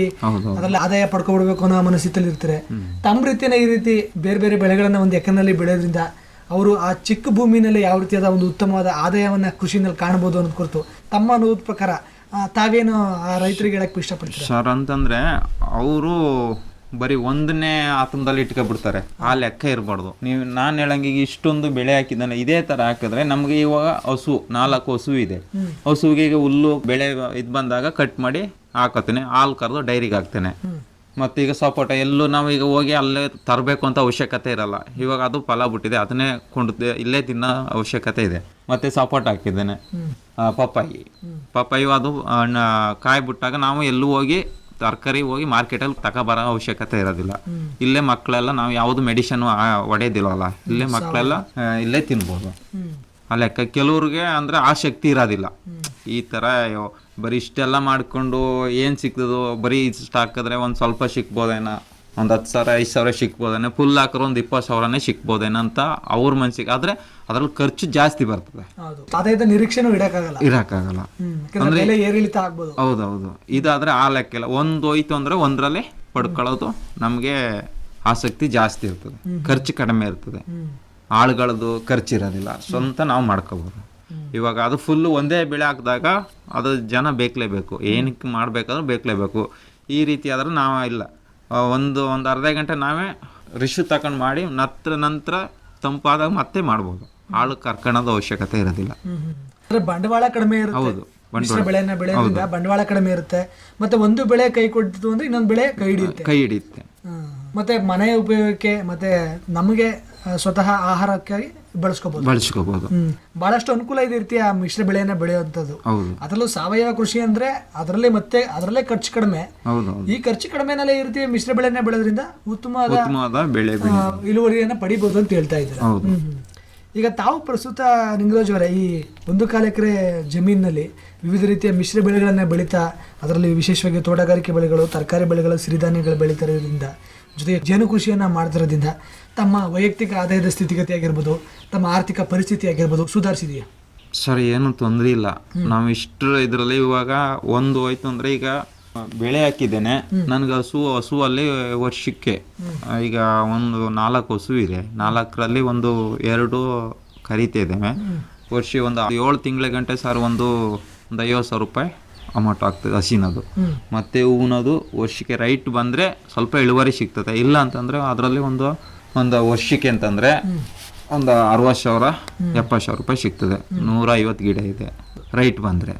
ಅದರಲ್ಲಿ ಆದಾಯ ಪಡ್ಕೊಬಿಡ್ಬೇಕು ಅನ್ನೋ ಮನಸ್ಥಿತಿಯಲ್ಲಿ ಇರ್ತಾರೆ. ತಮ್ಮ ರೀತಿಯೇ ಈ ರೀತಿ ಬೇರೆ ಬೇರೆ ಬೆಳೆಗಳನ್ನು ಒಂದು ಎಕರೆನಲ್ಲಿ ಬೆಳೆಯೋದ್ರಿಂದ ಅವರು ಆ ಚಿಕ್ಕ ಭೂಮಿನಲ್ಲಿ ಯಾವ ರೀತಿಯಾದ ಒಂದು ಉತ್ತಮವಾದ ಆದಾಯವನ್ನ ಕೃಷಿನಲ್ಲಿ ಕಾಣಬಹುದು ಅನ್ನೋದು ಕುರಿತು ತಮ್ಮ ಅನುಭವದ ಪ್ರಕಾರ ತಾವೇನು ಆ ರೈತರಿಗೆ ಹೇಳಕ್ ಇಷ್ಟಪಡ್ತೀವಿ ಸರ್ ಅಂತಂದ್ರೆ ಅವರು ಬರೀ ಒಂದನೇ ಆತನದಲ್ಲಿ ಇಟ್ಕೊಬಿಡ್ತಾರೆ ಆ ಲೆಕ್ಕ ಇರಬಾರ್ದು. ನೀವು ನಾನು ಹೇಳಂಗೆ ಇಷ್ಟೊಂದು ಬೆಳೆ ಹಾಕಿದ್ದಾನೆ, ಇದೇ ಥರ ಹಾಕಿದ್ರೆ ನಮಗೆ ಇವಾಗ ಹಸು, ನಾಲ್ಕು ಹಸು ಇದೆ. ಹಸುವಿಗೆ ಈಗ ಹುಲ್ಲು ಬೆಳೆ ಇದು ಬಂದಾಗ ಕಟ್ ಮಾಡಿ ಹಾಕತ್ತೇನೆ, ಹಾಲು ಕರೆದು ಡೈರಿಗೆ ಹಾಕ್ತೇನೆ. ಮತ್ತು ಈಗ ಸಪೋಟ, ಎಲ್ಲೂ ನಾವು ಈಗ ಹೋಗಿ ಅಲ್ಲೇ ತರಬೇಕು ಅಂತ ಅವಶ್ಯಕತೆ ಇರಲ್ಲ. ಇವಾಗ ಅದು ಫಲ ಬಿಟ್ಟಿದೆ, ಅದನ್ನೇ ಕೊಂಡು ಇಲ್ಲೇ ತಿನ್ನೋ ಅವಶ್ಯಕತೆ ಇದೆ. ಮತ್ತೆ ಸಪೋಟ ಹಾಕಿದ್ದೇನೆ ಪಪ್ಪಾಯಿ. ಪಪ್ಪಾಯಿ ಅದು ಕಾಯಿ ಬಿಟ್ಟಾಗ ನಾವು ಎಲ್ಲೂ ಹೋಗಿ ತರಕಾರಿ ಹೋಗಿ ಮಾರ್ಕೆಟಲ್ಲಿ ತಗೊಬರೋ ಅವಶ್ಯಕತೆ ಇರೋದಿಲ್ಲ. ಇಲ್ಲೇ ಮಕ್ಕಳೆಲ್ಲ ನಾವು ಯಾವುದು ಮೆಡಿಸನ್ ಹೊಡೆಯೋದಿಲ್ಲವಲ್ಲ ಇಲ್ಲೇ ಮಕ್ಕಳೆಲ್ಲ ಇಲ್ಲೇ ತಿನ್ಬೋದು. ಆ ಲೆಕ್ಕ ಕೆಲವ್ರಿಗೆ ಆ ಶಕ್ತಿ ಇರೋದಿಲ್ಲ. ಈ ಥರ ಅಯ್ಯೋ, ಬರೀ ಇಷ್ಟೆಲ್ಲ ಮಾಡಿಕೊಂಡು ಏನು ಸಿಗ್ತದೋ ಬರೀ ಇಷ್ಟು ಹಾಕಿದ್ರೆ ಒಂದು ಸ್ವಲ್ಪ ಸಿಕ್ಬೋದೇನೋ. ಒಂದು ಹತ್ತು ಸಾವಿರ ಐದು ಸಾವಿರ ಸಿಕ್ಬೋದೇನೋ ಫುಲ್ ಹಾಕಿದ್ರೆ ಒಂದು ಇಪ್ಪತ್ತು ಸಾವಿರನೇ ಸಿಕ್ಬೋದೇನೋ ಅಂತ ಅವ್ರ ಮನ್ಸಿಗೆ. ಆದರೆ ಅದ್ರಲ್ಲಿ ಖರ್ಚು ಜಾಸ್ತಿ ಬರ್ತದೆ. ಆದಾಯದ ನಿರೀಕ್ಷೆನೂ ಇಡಕ್ಕಾಗಲ್ಲ. ಏರಿಳಿತ ಆಗ್ಬೋದು. ಹೌದೌದು. ಇದಾದ್ರೆ ಆ ಲೆಕ್ಕಿಲ್ಲ ಒಂದು ಹೋಯ್ತು ಅಂದ್ರೆ ಒಂದರಲ್ಲಿ ಪಡ್ಕೊಳ್ಳೋದು ನಮಗೆ ಆಸಕ್ತಿ ಜಾಸ್ತಿ ಇರ್ತದೆ. ಖರ್ಚು ಕಡಿಮೆ ಇರ್ತದೆ. ಆಳುಗಳದ್ದು ಖರ್ಚು ಇರೋದಿಲ್ಲ ಸ್ವಂತ ನಾವು ಮಾಡ್ಕೋಬೋದು. ಇವಾಗ ಅದು ಫುಲ್ಲು ಒಂದೇ ಬೆಳೆ ಹಾಕಿದಾಗ ಅದು ಜನ ಬೇಕಲೇಬೇಕು. ಏನಕ್ಕೆ ಮಾಡಬೇಕಾದ್ರೂ ಬೇಕಲೇಬೇಕು. ಈ ರೀತಿ ಆದ್ರೆ ನಾವು ಇಲ್ಲ. ಒಂದು ಒಂದು ಅರ್ಧ ಗಂಟೆ ನಾವೇ ರಿಶು ತಗೊಂಡು ಮಾಡಿ ನತ್ರ ನಂತರ ತಂಪಾದಾಗ ಮತ್ತೆ ಮಾಡ್ಬೋದು. ಆಳು ಕರ್ಕೊಳ್ಳೋದು ಅವಶ್ಯಕತೆ ಇರೋದಿಲ್ಲ. ಅಂದ್ರೆ ಬಂಡವಾಳ ಕಡಿಮೆ ಇರುತ್ತೆ. ಹೌದು ಮಿಶ್ರ ಬೆಳೆಯನ್ನ ಬೆಳೆಯೋದ್ರಿಂದ ಬಂಡವಾಳ ಕಡಿಮೆ ಇರುತ್ತೆ. ಮತ್ತೆ ಒಂದು ಬೆಳೆ ಕೈ ಕೊಡ್ತಿತ್ತು ಅಂದ್ರೆ ಇನ್ನೊಂದು ಬೆಳೆ ಕೈ ಹಿಡಿಯುತ್ತೆ. ಕೈ ಹಿಡಿಯುತ್ತೆ. ಮತ್ತೆ ಮನೆಯ ಉಪಯೋಗಕ್ಕೆ ಮತ್ತೆ ನಮಗೆ ಸ್ವತಃ ಆಹಾರಕ್ಕಾಗಿ ಬಳಸ್ಕೋಬಹುದು ಬಹಳಷ್ಟು ಅನುಕೂಲ ಇದೆ ರೀತಿ ಆ ಮಿಶ್ರ ಬೆಳೆಯನ್ನ ಬೆಳೆಯುವಂತದ್ದು ಹೌದು. ಅದರಲ್ಲೂ ಸಾವಯವ ಕೃಷಿ ಅಂದ್ರೆ ಅದರಲ್ಲೇ ಮತ್ತೆ ಅದರಲ್ಲೇ ಖರ್ಚು ಕಡಿಮೆ. ಹೌದು ಈ ಖರ್ಚು ಕಡಿಮೆನಲ್ಲೇ ಈ ರೀತಿಯ ಮಿಶ್ರ ಬೆಳೆಯನ್ನ ಬೆಳೆದ್ರಿಂದ ಉತ್ತಮವಾದ ಉತ್ತಮವಾದ ಬೆಳೆ ಇಳುವರಿಯನ್ನ ಪಡಿಬಹುದು ಅಂತ ಹೇಳ್ತಾ ಇದ್ದೀರಾ. ಈಗ ತಾವು ಪ್ರಸ್ತುತ ನಿಂಗರಾಜ್ ಅವರ ಈ ಒಂದು ಕಾಲ ಎಕರೆ ಜಮೀನಿನಲ್ಲಿ ವಿವಿಧ ರೀತಿಯ ಮಿಶ್ರ ಬೆಳೆಗಳನ್ನ ಬೆಳೀತಾ ಅದರಲ್ಲಿ ವಿಶೇಷವಾಗಿ ತೋಟಗಾರಿಕೆ ಬೆಳೆಗಳು ತರಕಾರಿ ಬೆಳೆಗಳು ಸಿರಿಧಾನ್ಯಗಳು ಬೆಳೀತಿರೋದ್ರಿಂದ ಜೊತೆಗೆ ಜೇನು ಕೃಷಿಯನ್ನ ಮಾಡ್ತಿರೋದ್ರಿಂದ ತಮ್ಮ ವೈಯಕ್ತಿಕ ಆದಾಯದ ಸ್ಥಿತಿಗತಿ ಆಗಿರ್ಬೋದು ತಮ್ಮ ಆರ್ಥಿಕ ಪರಿಸ್ಥಿತಿ ಆಗಿರ್ಬೋದು ಸುಧಾರಿಸಿದೆಯಾ? ಸರ್ ಏನು ತೊಂದರೆ ಇಲ್ಲ. ನಾವು ಇಷ್ಟು ಇದರಲ್ಲಿ ಇವಾಗ ಒಂದು ಹೋಯ್ತು ಅಂದ್ರೆ ಈಗ ಬೆಳೆ ಹಾಕಿದ್ದೇನೆ. ನನಗೆ ಹಸು ಹಸುವಲ್ಲಿ ವರ್ಷಕ್ಕೆ. ಈಗ ಒಂದು ನಾಲ್ಕು ಹಸು ಇದೆ. ನಾಲ್ಕರಲ್ಲಿ ಒಂದು ಎರಡು ಕರಿತಾ ಇದ್ದೇವೆ. ವರ್ಷ ಒಂದು ಏಳು ತಿಂಗಳ ಗಂಟೆ ಸರ್ ಒಂದು ಒಂದು ಐವತ್ತು ಸಾವಿರ ರೂಪಾಯಿ. ಅಮೌಂಟ್ ಆಗ್ತದೆ ಹಸಿನದು. ಮತ್ತೆ ಹೂವಿನದು ವರ್ಷಕ್ಕೆ ರೈಟ್ ಬಂದರೆ ಸ್ವಲ್ಪ ಇಳುವರಿ ಸಿಗ್ತದೆ. ಇಲ್ಲ ಅಂತಂದರೆ ಅದರಲ್ಲಿ ಒಂದು ಒಂದು ವರ್ಷಕ್ಕೆ ಅಂತಂದರೆ ಒಂದು ಅರವತ್ತು ಸಾವಿರ ಎಪ್ಪತ್ತು ಸಾವಿರ ರೂಪಾಯಿ ಸಿಗ್ತದೆ. ನೂರ ಐವತ್ತು ಗಿಡ ಇದೆ ರೈಟ್ ಬಂದರೆ.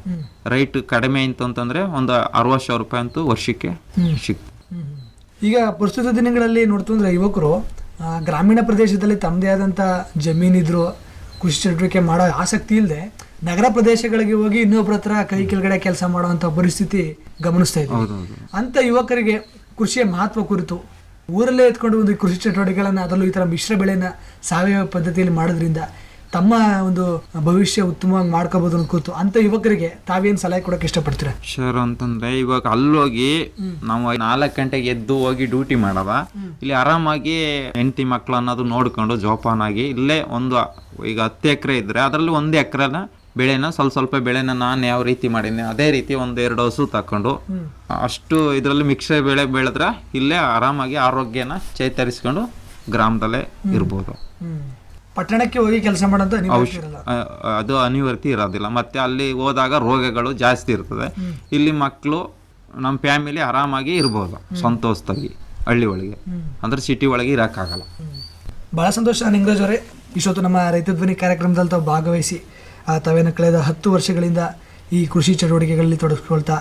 ರೈಟ್ ಕಡಿಮೆ ಇತ್ತು ಅಂತಂದರೆ ಒಂದು ಅರವತ್ತು ಸಾವಿರ ರೂಪಾಯಿ ಅಂತೂ ವರ್ಷಕ್ಕೆ ಸಿಗ್ತದೆ. ಈಗ ಪ್ರಸ್ತುತ ದಿನಗಳಲ್ಲಿ ನೋಡ್ತಂದ್ರೆ ಯುವಕರು ಗ್ರಾಮೀಣ ಪ್ರದೇಶದಲ್ಲಿ ತಮ್ಮದೇ ಆದಂಥ ಜಮೀನಿದ್ರು ಕೃಷಿ ಚಟುವಟಿಕೆ ಮಾಡೋ ಆಸಕ್ತಿ ಇಲ್ಲದೆ ನಗರ ಪ್ರದೇಶಗಳಿಗೆ ಹೋಗಿ ಇನ್ನೊಬ್ಬರ ಹತ್ರ ಕೈ ಕೆಳಗಡೆ ಕೆಲಸ ಮಾಡುವಂಥ ಪರಿಸ್ಥಿತಿ ಗಮನಿಸ್ತಾ ಇದ್ದೀವಿ ಅಂಥ ಅಂತ ಯುವಕರಿಗೆ ಕೃಷಿಯ ಮಹತ್ವ ಕುರಿತು ಊರಲ್ಲೇ ಎತ್ಕೊಂಡು ಒಂದು ಕೃಷಿ ಚಟುವಟಿಕೆಗಳನ್ನು ಅದರಲ್ಲೂ ಈ ಥರ ಮಿಶ್ರ ಬೆಳೆಯನ್ನು ಸಾವಯವ ಪದ್ಧತಿಯಲ್ಲಿ ಮಾಡೋದ್ರಿಂದ ತಮ್ಮ ಒಂದು ಭವಿಷ್ಯ ಉತ್ತಮವಾಗಿ ಮಾಡ್ಕೋಬಹುದು ಅನ್ಕೋತು ಕೂತು ಅಂತ ಯುವಕರಿಗೆ ತಾವೇನ್ ಸಲಹೆ ಕೊಡಕ್ ಇಷ್ಟಪಡ್ತೀರಾ? ಶೋರ್ ಅಂತಂದ್ರೆ ಇವಾಗ ಅಲ್ಲೋಗಿ ನಾವು ನಾಲ್ಕು ಗಂಟೆಗೆ ಎದ್ದು ಹೋಗಿ ಡ್ಯೂಟಿ ಮಾಡವ. ಇಲ್ಲಿ ಆರಾಮಾಗಿ ಹೆಂಡತಿ ಮಕ್ಳು ಅನ್ನೋದು ನೋಡ್ಕೊಂಡು ಜೋಪಾನಾಗಿ ಇಲ್ಲೇ ಒಂದು ಈಗ ಹತ್ತು ಎಕರೆ ಇದ್ರೆ ಅದರಲ್ಲಿ ಒಂದು ಎಕರೆನ ಬೆಳೆನ ಸ್ವಲ್ಪ ಸ್ವಲ್ಪ ಬೆಳೆನ ನಾನು ಯಾವ ರೀತಿ ಮಾಡಿದ್ದೀನಿ ಅದೇ ರೀತಿ ಒಂದು ಎರಡು ಹಸು ತಕೊಂಡು ಅಷ್ಟು ಇದರಲ್ಲಿ ಮಿಕ್ಸರ್ ಬೆಳೆ ಬೆಳೆದ್ರೆ ಇಲ್ಲೇ ಆರಾಮಾಗಿ ಆರೋಗ್ಯನ ಚೇತರಿಸ್ಕೊಂಡು ಗ್ರಾಮದಲ್ಲೇ ಇರ್ಬೋದು. ಪಟ್ಟಣಕ್ಕೆ ಹೋಗಿ ಕೆಲಸ ಮಾಡೋಂಥ ಅನಿವಾರ್ಯ ಅದು ಅನಿವರ್ತಿ ಇರೋದಿಲ್ಲ. ಮತ್ತೆ ಅಲ್ಲಿ ಹೋದಾಗ ರೋಗಗಳು ಜಾಸ್ತಿ ಇರ್ತದೆ. ಇಲ್ಲಿ ಮಕ್ಕಳು ನಮ್ಮ ಫ್ಯಾಮಿಲಿ ಆರಾಮಾಗಿ ಇರ್ಬೋದು ಸಂತೋಷವಾಗಿ ಹಳ್ಳಿ ಒಳಗೆ. ಅಂದ್ರೆ ಸಿಟಿ ಒಳಗೆ ಇರೋಕ್ಕಾಗಲ್ಲ. ಭಾಳ ಸಂತೋಷ ನಿಂಗರಾಜ್ ಅವರೇ. ಇಷ್ಟೊತ್ತು ನಮ್ಮ ರೈತ ಧ್ವನಿ ಕಾರ್ಯಕ್ರಮದಲ್ಲಿ ತಾವು ಭಾಗವಹಿಸಿ ಆ, ತಾವೇನು ಕಳೆದ ಹತ್ತು ವರ್ಷಗಳಿಂದ ಈ ಕೃಷಿ ಚಟುವಟಿಕೆಗಳಲ್ಲಿ ತೊಡಗಿಸ್ಕೊಳ್ತಾ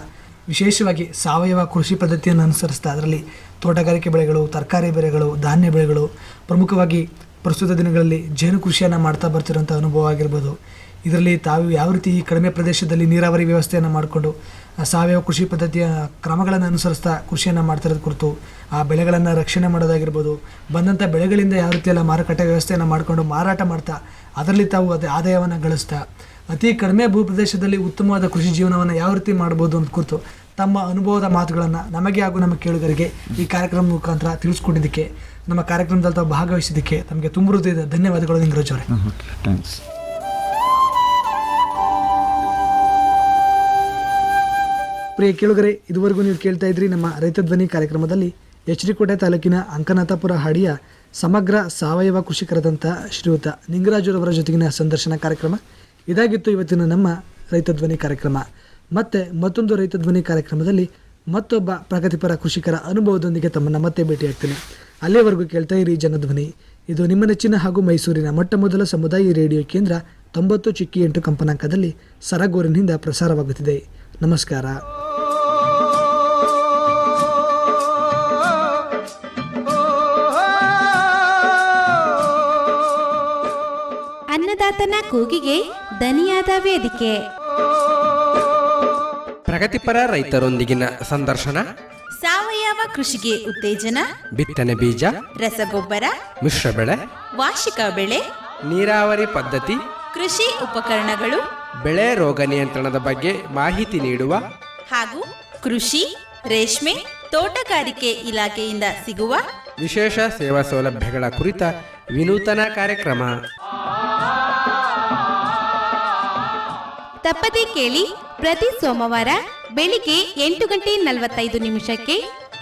ವಿಶೇಷವಾಗಿ ಸಾವಯವ ಕೃಷಿ ಪದ್ಧತಿಯನ್ನು ಅನುಸರಿಸ್ತಾ ಅದರಲ್ಲಿ ತೋಟಗಾರಿಕೆ ಬೆಳೆಗಳು ತರಕಾರಿ ಬೆಳೆಗಳು ಧಾನ್ಯ ಬೆಳೆಗಳು ಪ್ರಮುಖವಾಗಿ ಪ್ರಸ್ತುತ ದಿನಗಳಲ್ಲಿ ಜೇನು ಕೃಷಿಯನ್ನು ಮಾಡ್ತಾ ಬರ್ತಿರೋಂಥ ಅನುಭವ ಆಗಿರ್ಬೋದು. ಇದರಲ್ಲಿ ತಾವು ಯಾವ ರೀತಿ ಈ ಕಡಿಮೆ ಪ್ರದೇಶದಲ್ಲಿ ನೀರಾವರಿ ವ್ಯವಸ್ಥೆಯನ್ನು ಮಾಡಿಕೊಂಡು ಸಾವಯವ ಕೃಷಿ ಪದ್ಧತಿಯ ಕ್ರಮಗಳನ್ನು ಅನುಸರಿಸ್ತಾ ಕೃಷಿಯನ್ನು ಮಾಡ್ತಿರೋದು ಕುರಿತು, ಆ ಬೆಳೆಗಳನ್ನು ರಕ್ಷಣೆ ಮಾಡೋದಾಗಿರ್ಬೋದು ಬಂದಂಥ ಬೆಳೆಗಳಿಂದ ಯಾವ ರೀತಿ ಎಲ್ಲ ಮಾರುಕಟ್ಟೆ ವ್ಯವಸ್ಥೆಯನ್ನು ಮಾಡಿಕೊಂಡು ಮಾರಾಟ ಮಾಡ್ತಾ, ಅದರಲ್ಲಿ ತಾವು ಅದೇ ಆದಾಯವನ್ನು ಗಳಿಸ್ತಾ, ಅತಿ ಕಡಿಮೆ ಭೂಪ್ರದೇಶದಲ್ಲಿ ಉತ್ತಮವಾದ ಕೃಷಿ ಜೀವನವನ್ನು ಯಾವ ರೀತಿ ಮಾಡ್ಬೋದು ಅಂತ ಕುರಿತು ತಮ್ಮ ಅನುಭವದ ಮಾತುಗಳನ್ನು ನಮಗೆ ಹಾಗೂ ನಮ್ಮ ಕೇಳುಗರಿಗೆ ಈ ಕಾರ್ಯಕ್ರಮ ಮುಖಾಂತರ ತಿಳಿಸ್ಕೊಟ್ಟಿದ್ದಕ್ಕೆ ನಮ್ಮ ಕಾರ್ಯಕ್ರಮದಲ್ಲಿ ತಾವು ಭಾಗವಹಿಸಿದ್ದಕ್ಕೆ ತಮಗೆ ತುಂಬ ಹೃದಯದ ಧನ್ಯವಾದಗಳು ನಿಂಗರಾಜ್ ಅವರೇ. ಥ್ಯಾಂಕ್ಸ್ ಪ್ರಿಯ ಕೇಳುಗರೆ ಇದುವರೆಗೂ ನೀವು ಕೇಳ್ತಾ ಇದ್ರಿ ನಮ್ಮ ರೈತ ಧ್ವನಿ ಕಾರ್ಯಕ್ರಮದಲ್ಲಿ ಎಚ್ ಡಿ ಕೋಟೆ ತಾಲೂಕಿನ ಅಂಕನಾಥಪುರ ಹಾಡಿಯ ಸಮಗ್ರ ಸಾವಯವ ಕೃಷಿಕರಾದಂಥ ಶ್ರೀಯುತ ನಿಂಗರಾಜುರವರ ಜೊತೆಗಿನ ಸಂದರ್ಶನ ಕಾರ್ಯಕ್ರಮ. ಇದಾಗಿತ್ತು ಇವತ್ತಿನ ನಮ್ಮ ರೈತ ಧ್ವನಿ ಕಾರ್ಯಕ್ರಮ. ಮತ್ತೆ ಮತ್ತೊಂದು ರೈತ ಧ್ವನಿ ಕಾರ್ಯಕ್ರಮದಲ್ಲಿ ಮತ್ತೊಬ್ಬ ಪ್ರಗತಿಪರ ಕೃಷಿಕರ ಅನುಭವದೊಂದಿಗೆ ತಮ್ಮನ್ನ ಮತ್ತೆ ಭೇಟಿಯಾಗ್ತೀನಿ. ಅಲ್ಲಿಯವರೆಗೂ ಕೇಳ್ತಾ ಇರಿ ಜನಧ್ವನಿ. ಇದು ನಿಮ್ಮ ನೆಚ್ಚಿನ ಹಾಗೂ ಮೈಸೂರಿನ ಮೊಟ್ಟ ಮೊದಲ ಸಮುದಾಯ ರೇಡಿಯೋ ಕೇಂದ್ರ ತೊಂಬತ್ತು ಚಿಕ್ಕಿ ಎಂಟು ಕಂಪನಾಂಕದಲ್ಲಿ ಸರಗೂರಿನಿಂದ ಪ್ರಸಾರವಾಗುತ್ತಿದೆ. ನಮಸ್ಕಾರ. ಅನ್ನದಾತನ ಕೂಗಿಗೆ ದನಿಯಾದ ವೇದಿಕೆ. ಪ್ರಗತಿಪರ ರೈತರೊಂದಿಗಿನ ಸಂದರ್ಶನ ಸಾವಯವ ಕೃಷಿಗೆ ಉತ್ತೇಜನ? ಬಿತ್ತನೆ ಬೀಜ ರಸಗೊಬ್ಬರ ಮಿಶ್ರ ಬೆಳೆ ವಾರ್ಷಿಕ ಬೆಳೆ ನೀರಾವರಿ ಪದ್ಧತಿ ಕೃಷಿ ಉಪಕರಣಗಳು ಬೆಳೆ ರೋಗ ನಿಯಂತ್ರಣದ ಬಗ್ಗೆ ಮಾಹಿತಿ ನೀಡುವ ಹಾಗೂ ಕೃಷಿ ರೇಷ್ಮೆ ತೋಟಗಾರಿಕೆ ಇಲಾಖೆಯಿಂದ ಸಿಗುವ ವಿಶೇಷ ಸೇವಾ ಸೌಲಭ್ಯಗಳ ಕುರಿತ ವಿನೂತನ ಕಾರ್ಯಕ್ರಮ. ತಪ್ಪದೇ ಕೇಳಿ ಪ್ರತಿ ಸೋಮವಾರ ಬೆಳಿಗ್ಗೆ ಎಂಟು ಗಂಟೆ ನಲವತ್ತೈದು ನಿಮಿಷಕ್ಕೆ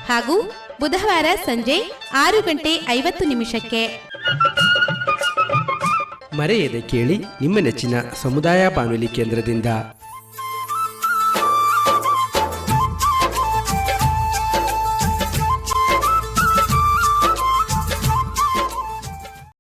ಹಾಗೂ ಬುಧವಾರ ಸಂಜೆ ಆರು ಗಂಟೆ ಐವತ್ತು ನಿಮಿಷಕ್ಕೆ. ಮರೆಯದೆ ಕೇಳಿ ನಿಮ್ಮ ನೆಚ್ಚಿನ ಸಮುದಾಯ ಬಾನುಲಿ ಕೇಂದ್ರದಿಂದ.